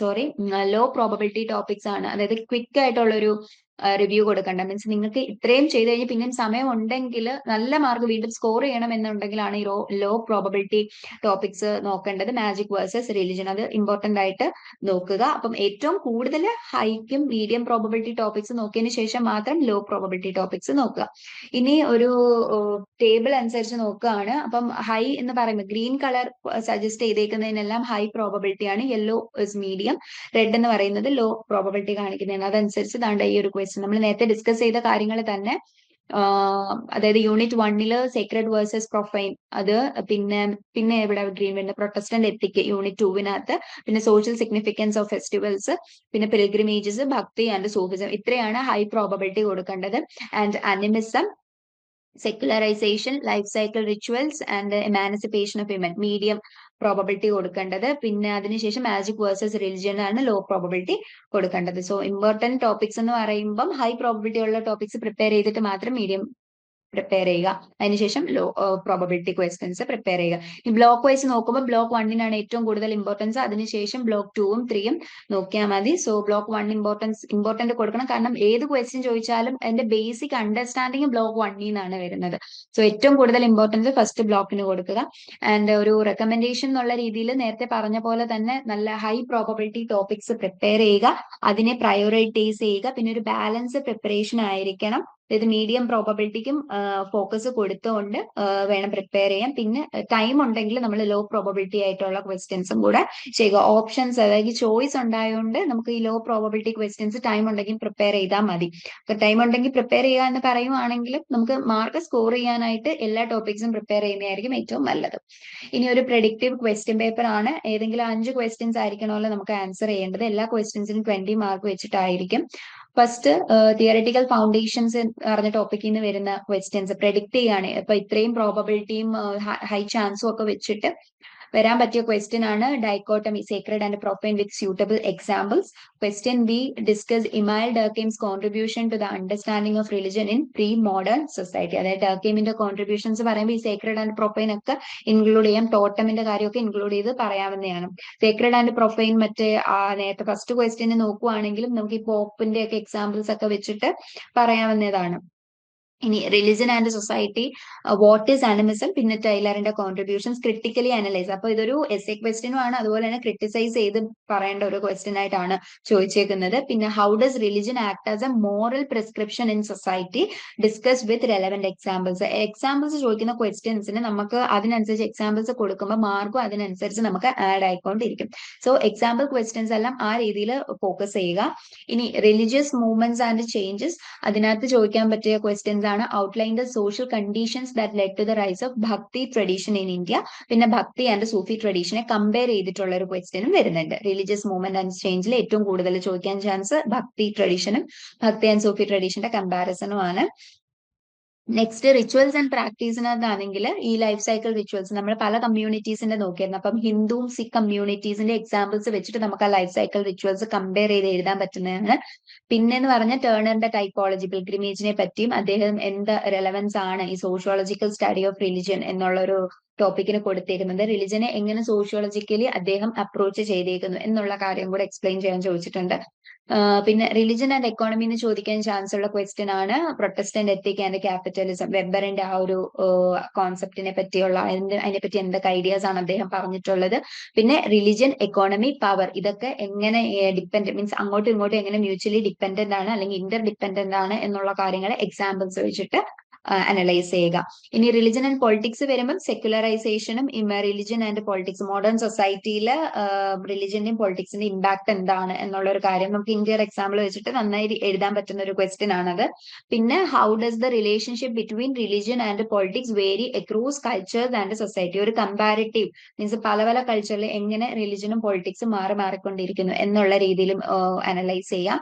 sorry low probability topics ആണ്. അതായത് ക്വിക്ക് ആയിട്ടുള്ള ഒരു റിവ്യൂ കൊടുക്കേണ്ട. മീൻസ് നിങ്ങൾക്ക് ഇത്രയും ചെയ്ത് കഴിഞ്ഞ് പിന്നെയും സമയം ഉണ്ടെങ്കിൽ നല്ല മാർക്ക് വീണ്ടും സ്കോർ ചെയ്യണം എന്നുണ്ടെങ്കിലാണ് ഈ ലോ പ്രോബബിലിറ്റി ടോപ്പിക്സ് നോക്കേണ്ടത്. മാജിക് വേഴ്സസ് റിലിജൻ അത് ഇമ്പോർട്ടന്റ് ആയിട്ട് നോക്കുക. അപ്പം ഏറ്റവും കൂടുതൽ ഹൈക്കും മീഡിയം പ്രോബബിലിറ്റി ടോപ്പിക്സ് നോക്കിയതിന് ശേഷം മാത്രം ലോ പ്രോബബിലിറ്റി ടോപ്പിക്സ് നോക്കുക. ഇനി ഒരു ടേബിൾ അനുസരിച്ച് നോക്കുകയാണ്. അപ്പം ഹൈ എന്ന് പറയുമ്പോൾ ഗ്രീൻ കളർ സജസ്റ്റ് ചെയ്തേക്കുന്നതിനെല്ലാം ഹൈ പ്രോബബിലിറ്റി ആണ്. യെല്ലോ ഇസ് മീഡിയം റെഡ് എന്ന് പറയുന്നത് ലോ പ്രോബബിലിറ്റി കാണിക്കുന്നതാണ്. അതനുസരിച്ച് താണ്ട ഈ ഒരു നമ്മൾ നേരത്തെ ഡിസ്കസ് ചെയ്ത കാര്യങ്ങൾ തന്നെ അതായത് യൂണിറ്റ് വണ്ണിൽ സീക്രട്ട് വേഴ്സസ് പ്രൊഫൈൻ അത് പിന്നെ പിന്നെ ഇവിടെ ഗ്രീൻ വേണ്ട പ്രൊട്ടസ്റ്റന്റ് എത്തിക്ക് യൂണിറ്റ് ടൂവിനകത്ത് പിന്നെ സോഷ്യൽ സിഗ്നിഫിക്കൻസ് ഓഫ് ഫെസ്റ്റിവൽസ് പിന്നെ പിൽഗ്രിമേജസ് ഭക്തി ആൻഡ് സൂഫിസം ഇത്രയാണ് ഹൈ പ്രോബബിലിറ്റി കൊടുക്കേണ്ടത്. And animism secularisation life cycle rituals and emancipation of women medium probability കൊടുക്കേണ്ടത്. പിന്നെ അതിനുശേഷം മാജിക് വേഴ്സസ് റിലിജിയൻ ആണ് ലോ പ്രോബബിലിറ്റി കൊടുക്കേണ്ടത്. സോ ഇമ്പോർട്ടന്റ് ടോപ്പിക്സ് എന്ന് പറയുമ്പം ഹൈ പ്രോബബിലിറ്റി ഉള്ള ടോപ്പിക്സ് പ്രിപ്പയർ ചെയ്തിട്ട് മാത്രം മീഡിയം പ്രിപ്പയർ ചെയ്യുക. അതിനുശേഷം ലോ പ്രോബബിലിറ്റി ക്വസ്റ്റ്യൻസ് പ്രിപ്പയർ ചെയ്യുക. ഈ ബ്ലോക്ക് വൈസ് നോക്കുമ്പോൾ ബ്ലോക്ക് വണ്ണിനാണ് ഏറ്റവും കൂടുതൽ ഇമ്പോർട്ടൻസ് അതിനുശേഷം ബ്ലോക്ക് ടൂവും ത്രീയും നോക്കിയാൽ മതി. So block one importance important കൊടുക്കണം. കാരണം ഏത് ക്വസ്റ്റ്യൻ ചോദിച്ചാലും അതിന്റെ ബേസിക് അണ്ടർസ്റ്റാൻഡിങ് ബ്ലോക്ക് വണ്ണിൽ നിന്നാണ് വരുന്നത്. സോ ഏറ്റവും കൂടുതൽ ഇമ്പോർട്ടൻസ് ഫസ്റ്റ് ബ്ലോക്കിന് കൊടുക്കുക. ആൻഡ് ഒരു റെക്കമെൻഡേഷൻ എന്നുള്ള രീതിയിൽ നേരത്തെ പറഞ്ഞ പോലെ തന്നെ നല്ല ഹൈ പ്രോബബിലിറ്റി ടോപ്പിക്സ് പ്രിപ്പയർ ചെയ്യുക. അതിനെ പ്രയോറിറ്റൈസ് ചെയ്യുക. പിന്നെ ഒരു ബാലൻസ് പ്രിപ്പറേഷൻ ആയിരിക്കണം. അതായത് മീഡിയം പ്രോബബിലിറ്റിക്കും ഫോക്കസ് കൊടുത്തുകൊണ്ട് വേണം പ്രിപ്പയർ ചെയ്യാൻ. പിന്നെ ടൈം ഉണ്ടെങ്കിൽ നമ്മൾ ലോ പ്രോബബിലിറ്റി ആയിട്ടുള്ള ക്വസ്റ്റ്യൻസും കൂടെ ചെയ്യുക. ഓപ്ഷൻസ് അതായത് ചോയ്സ് ഉണ്ടായതുകൊണ്ട് നമുക്ക് ഈ ലോ പ്രോബബിലിറ്റി ക്വസ്റ്റ്യൻസ് ടൈം ഉണ്ടെങ്കിൽ പ്രിപ്പയർ ചെയ്താൽ മതി. ടൈം ഉണ്ടെങ്കിൽ പ്രിപ്പയർ ചെയ്യുക എന്ന് പറയുവാണെങ്കിൽ നമുക്ക് മാർക്ക് സ്കോർ ചെയ്യാനായിട്ട് എല്ലാ ടോപ്പിക്സും പ്രിപ്പയർ ചെയ്യുന്നതായിരിക്കും ഏറ്റവും നല്ലത്. ഇനി ഒരു പ്രഡിക്റ്റീവ് ക്വസ്റ്റ്യൻ പേപ്പർ ആണ്. ഏതെങ്കിലും അഞ്ച് ക്വസ്റ്റ്യൻസ് ആയിരിക്കണമല്ലോ നമുക്ക് ആൻസർ ചെയ്യേണ്ടത്. എല്ലാ ക്വസ്റ്റ്യൻസിനും ട്വന്റി മാർക്ക് വെച്ചിട്ടായിരിക്കും. ഫസ്റ്റ് തിയററ്റിക്കൽ ഫൗണ്ടേഷൻസ് പറഞ്ഞ ടോപ്പിക്കിൽ നിന്ന് വരുന്ന ക്വസ്റ്റ്യൻസ് പ്രെഡിക്ട് ചെയ്യാണ്. ഇപ്പൊ ഇത്രയും പ്രോബബിലിറ്റിയും ഹൈ ചാൻസും ഒക്കെ വെച്ചിട്ട് വരാൻ പറ്റിയ ക്വസ്റ്റ്യൻ ആണ് dichotomy sacred and profane with suitable examples question B discuss Emile Durkheim's contribution to the understanding of religion in pre modern society അതായത് ഡർക്കെയിമിന്റെ കോൺട്രിബ്യൂഷൻസ് പറയുമ്പോൾ ഈ സേക്രഡ് ആൻഡ് പ്രൊഫൈൻ ഒക്കെ ഇൻക്ലൂഡ് ചെയ്യാം. ടോട്ടമിന്റെ കാര്യമൊക്കെ ഇൻക്ലൂഡ് ചെയ്ത് പറയാവുന്നതാണ്. സേക്രഡ് ആൻഡ് പ്രൊഫൈൻ മറ്റേ നേരത്തെ ഫസ്റ്റ് ക്വസ്റ്റ്യന് നോക്കുവാണെങ്കിലും നമുക്ക് ഈ പോപ്പിന്റെ ഒക്കെ എക്സാമ്പിൾസ് ഒക്കെ വെച്ചിട്ട് പറയാവുന്നതാണ്. ഇനി religion and society what is animism പിന്നെ ടൈലറിന്റെ കോൺട്രിബ്യൂഷൻസ് ക്രിട്ടിക്കലി അനലൈസ് അപ്പൊ ഇതൊരു എസ് എ ക്വസ്റ്റ്യനും ആണ്. അതുപോലെ തന്നെ ക്രിട്ടിസൈസ് ചെയ്ത് പറയേണ്ട ഒരു ക്വസ്റ്റ്യൻ ആയിട്ടാണ് ചോദിച്ചേക്കുന്നത്. പിന്നെ how does religion act as a moral prescription in society discuss with relevant examples examples ചോദിക്കുന്ന ക്വസ്റ്റ്യൻസിന് നമുക്ക് അതിനനുസരിച്ച് എക്സാമ്പിൾസ് കൊടുക്കുമ്പോൾ മാർക്കും അതിനനുസരിച്ച് നമുക്ക് ആഡ് ആയിക്കൊണ്ടിരിക്കും. സോ എക്സാമ്പിൾ ക്വസ്റ്റ്യൻസ് എല്ലാം ആ രീതിയിൽ ഫോക്കസ് ചെയ്യുക. ഇനി റിലീജിയസ് മൂവ്മെന്റ്സ് ആൻഡ് ചേഞ്ചസ് അതിനകത്ത് ചോദിക്കാൻ പറ്റിയ ക്വസ്റ്റ്യൻസ് ആണ് outline the social conditions that led to the rise of bhakti tradition in India പിന്നെ ഭക്തി ആൻഡ് സൂഫി ട്രഡീഷനെ കമ്പയർ ചെയ്തിട്ടുള്ള ഒരു ക്വസ്റ്റ്യനും വരുന്നുണ്ട്. റിലീജിയസ് മൂവ്മെന്റ് ആൻഡ് ചേഞ്ചിൽ ഏറ്റവും കൂടുതൽ ചോദിക്കാൻ ചാൻസ് ഭക്തി ട്രഡീഷനും ഭക്തി ആൻഡ് സൂഫി ട്രഡീഷന്റെ കമ്പാരിസണും ആണ്. നെക്സ്റ്റ് റിച്വൽസ് ആൻഡ് പ്രാക്ടീസിനകത്താണെങ്കിൽ ഈ ലൈഫ് സൈക്കിൾ റിച്വൽസ് നമ്മൾ പല കമ്മ്യൂണിറ്റീസിന്റെ നോക്കിയിരുന്നു. അപ്പം ഹിന്ദുവും സിഖ് കമ്മ്യൂണിറ്റീസിന്റെ എക്സാമ്പിൾസ് വെച്ചിട്ട് നമുക്ക് ആ ലൈഫ് സൈക്കിൾ റിച്വൽസ് കമ്പയർ ചെയ്ത് എഴുതാൻ പറ്റുന്നതാണ്. പിന്നെ എന്ന് പറഞ്ഞ ടേണറിന്റെ ടൈപ്പോളജി പിൽഗ്രിമേജിനെ പറ്റിയും അദ്ദേഹം എന്ത് റെലവൻസ് ആണ് ഈ സോഷ്യോളജിക്കൽ സ്റ്റഡി ഓഫ് റിലിജിയൻ എന്നുള്ള ഒരു ടോപ്പിക്കിന് കൊടുത്തിരുന്നത്. റിലിജനെ എങ്ങനെ സോഷ്യോളജിക്കലി അദ്ദേഹം അപ്രോച്ച് ചെയ്തേക്കുന്നു എന്നുള്ള കാര്യം കൂടെ എക്സ്പ്ലെയിൻ ചെയ്യാൻ ചോദിച്ചിട്ടുണ്ട്. പിന്നെ റിലിജൻ ആൻഡ് എക്കോണമി എന്ന് ചോദിക്കാൻ ചാൻസ് ഉള്ള ക്വസ്റ്റ്യൻ ആണ് പ്രൊട്ടസ്റ്റന്റ് എത്തിക് ആൻഡ് ക്യാപിറ്റലിസം വെബറിന്റെ ആ ഒരു കോൺസെപ്റ്റിനെ പറ്റിയുള്ള അതിനെ പറ്റി എന്തൊക്കെ ഐഡിയാസ് ആണ് അദ്ദേഹം പറഞ്ഞിട്ടുള്ളത്. പിന്നെ റിലിജൻ എക്കോണമി പവർ ഇതൊക്കെ എങ്ങനെ ഡിപ്പെൻഡ് മീൻസ് അങ്ങോട്ടും ഇങ്ങോട്ടും എങ്ങനെ മ്യൂച്വലി ഡിപ്പെൻഡന്റ് ആണ് അല്ലെങ്കിൽ ഇന്റർ ഡിപ്പെൻഡന്റ് ആണ് എന്നുള്ള കാര്യങ്ങളെ എക്സാമ്പിൾസ് വെച്ചിട്ട് അനലൈസ് ചെയ്യുക. ഇനി റിലിജൻ ആൻഡ് പൊളിറ്റിക്സ് വരുമ്പോൾ സെക്യുലറൈസേഷനും റിലിജൻ ആൻഡ് പൊളിറ്റിക്സ് മോഡേൺ സൊസൈറ്റിയിൽ റിലിജന്റെയും പൊളിറ്റിക്സിന്റെ ഇമ്പാക്ട് എന്താണ് എന്നുള്ള ഒരു കാര്യം നമുക്ക് ഇന്ത്യയുടെ എക്സാമ്പിൾ വെച്ചിട്ട് നന്നായി എഴുതാൻ പറ്റുന്ന ഒരു ക്വസ്റ്റ്യൻ ആണത്. പിന്നെ how does the relationship between religion and politics vary across cultures and society ഒരു കമ്പാരിറ്റീവ് മീൻസ് പല പല കൾച്ചറിൽ എങ്ങനെ റിലിജനും പൊളിറ്റിക്സും മാറി മാറിക്കൊണ്ടിരിക്കുന്നു എന്നുള്ള രീതിയിലും അനലൈസ് ചെയ്യാം.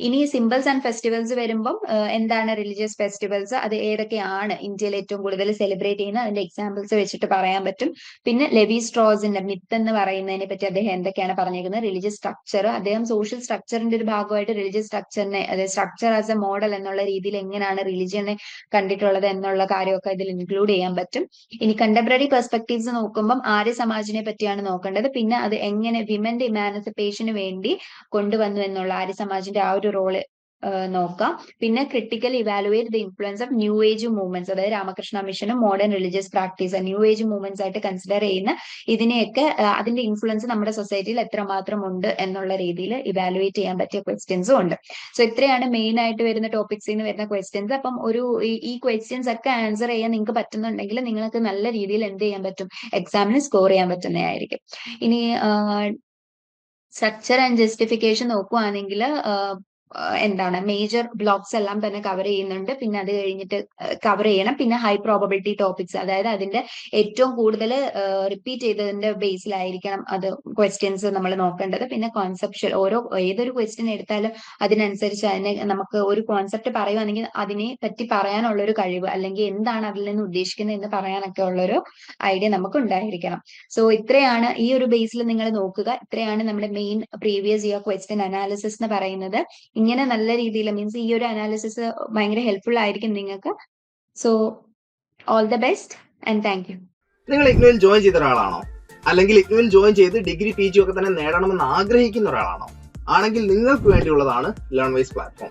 ഇനി സിമ്പിൾസ് ആൻഡ് ഫെസ്റ്റിവൽസ് വരുമ്പം എന്താണ് റിലീജിയസ് ഫെസ്റ്റിവൽസ് അത് ഏതൊക്കെയാണ് ഇന്ത്യയിൽ ഏറ്റവും കൂടുതൽ സെലിബ്രേറ്റ് ചെയ്യുന്ന അതിന്റെ എക്സാമ്പിൾസ് വെച്ചിട്ട് പറയാൻ പറ്റും. പിന്നെ ലെവി സ്ട്രോസിന്റെ മിത്ത് എന്ന് പറയുന്നതിനെ പറ്റി അദ്ദേഹം എന്തൊക്കെയാണ് പറഞ്ഞിരിക്കുന്നത്? റിലീജിയസ് സ്ട്രക്ചർ അദ്ദേഹം സോഷ്യൽ സ്ട്രക്ചറിന്റെ ഒരു ഭാഗമായിട്ട് റിലീജിയസ് സ്ട്രക്ചറിനെ അതായത് സ്ട്രക്ചർ ആസ് എ മോഡൽ എന്നുള്ള രീതിയിൽ എങ്ങനെയാണ് റിലീജിയനെ കണ്ടിട്ടുള്ളത് എന്നുള്ള കാര്യമൊക്കെ ഇതിൽ ഇൻക്ലൂഡ് ചെയ്യാൻ പറ്റും. ഇനി കണ്ടംപററി പെർസ്പെക്ടീവ്സ് നോക്കുമ്പോൾ ആര്യ സമാജിനെ പറ്റിയാണ് നോക്കേണ്ടത്. പിന്നെ അത് എങ്ങനെ വിമന്റെ ഇമാനസിപ്പേഷന് വേണ്ടി കൊണ്ടുവന്നു എന്നുള്ള ആര്യ സമാജിന്റെ ആ ഒരു റോൾ നോക്കാം. പിന്നെ critical evaluate the influence of new age movements അതായത് രാമകൃഷ്ണ മിഷനും modern religious practice new age movements ആയിട്ട് കൺസിഡർ ചെയ്യുന്ന ഇതിനെയൊക്കെ അതിന്റെ ഇൻഫ്ലുവൻസ് നമ്മുടെ സൊസൈറ്റിയിൽ എത്രമാത്രം ഉണ്ട് എന്നുള്ള രീതിയിൽ ഇവാലുവേറ്റ് ചെയ്യാൻ പറ്റിയ ക്വസ്റ്റ്യൻസും ഉണ്ട്. സോ ഇത്രയാണ് മെയിൻ ആയിട്ട് വരുന്ന ടോപ്പിക്സിൽ നിന്ന് വരുന്ന ക്വസ്റ്റ്യൻസ് അപ്പം ഒരു ഈ ക്വസ്റ്റ്യൻസ് ഒക്കെ ആൻസർ ചെയ്യാൻ നിങ്ങൾക്ക് പറ്റുന്നുണ്ടെങ്കിൽ നിങ്ങൾക്ക് നല്ല രീതിയിൽ എന്ത് ചെയ്യാൻ പറ്റും? എക്സാമിന് സ്കോർ ചെയ്യാൻ പറ്റുന്നതായിരിക്കും. ഇനി സ്ട്രക്ചർ ആൻഡ് ജസ്റ്റിഫിക്കേഷൻ നോക്കുവാണെങ്കിൽ എന്താണ് മേജർ ബ്ലോക്സ് എല്ലാം തന്നെ കവർ ചെയ്യുന്നുണ്ട്. പിന്നെ അത് കഴിഞ്ഞിട്ട് കവർ ചെയ്യണം. പിന്നെ ഹൈ പ്രോബബിലിറ്റി ടോപ്പിക്സ് അതായത് അതിന്റെ ഏറ്റവും കൂടുതൽ റിപ്പീറ്റ് ചെയ്തതിന്റെ ബേസിലായിരിക്കണം അത് ക്വസ്റ്റ്യൻസ് നമ്മൾ നോക്കേണ്ടത്. പിന്നെ കോൺസെപ്ഷ്യൽ ഓരോ ഏതൊരു ക്വസ്റ്റ്യൻ എടുത്താലും അതിനനുസരിച്ച് അതിനെ നമുക്ക് ഒരു കോൺസെപ്റ്റ് പറയുവാണെങ്കിൽ അതിനെ പറ്റി പറയാനുള്ള ഒരു കഴിവ് അല്ലെങ്കിൽ എന്താണ് അതിൽ നിന്ന് ഉദ്ദേശിക്കുന്നത് എന്ന് പറയാനൊക്കെ ഉള്ളൊരു ഐഡിയ നമുക്ക് ഉണ്ടായിരിക്കണം. സോ ഇത്രയാണ് ഈ ഒരു ബേസിൽ നിങ്ങൾ നോക്കുക. ഇത്രയാണ് നമ്മുടെ main previous year question analysis എന്ന് പറയുന്നത്. ഇങ്ങനെ നല്ല രീതിയിൽ മീൻസ് ഈ ഒരു അനാലിസിസ് ഭയങ്കര ഹെൽപ്ഫുൾ ആയിരിക്കും നിങ്ങൾക്ക്. So all the best and thank you നിങ്ങൾ ഇഗ്നുവിൽ ജോയിൻ ചെയ്ത ഒരാളാണോ? അല്ലെങ്കിൽ ഇഗ്നുവിൽ ജോയിൻ ചെയ്ത് ഡിഗ്രി പി ജി ഒക്കെ തന്നെ നേടണമെന്ന് ആഗ്രഹിക്കുന്ന ഒരാളാണോ? ആണെങ്കിൽ നിങ്ങൾക്ക് വേണ്ടിയുള്ളതാണ് ലേൺ വൈസ് പ്ലാറ്റ്ഫോം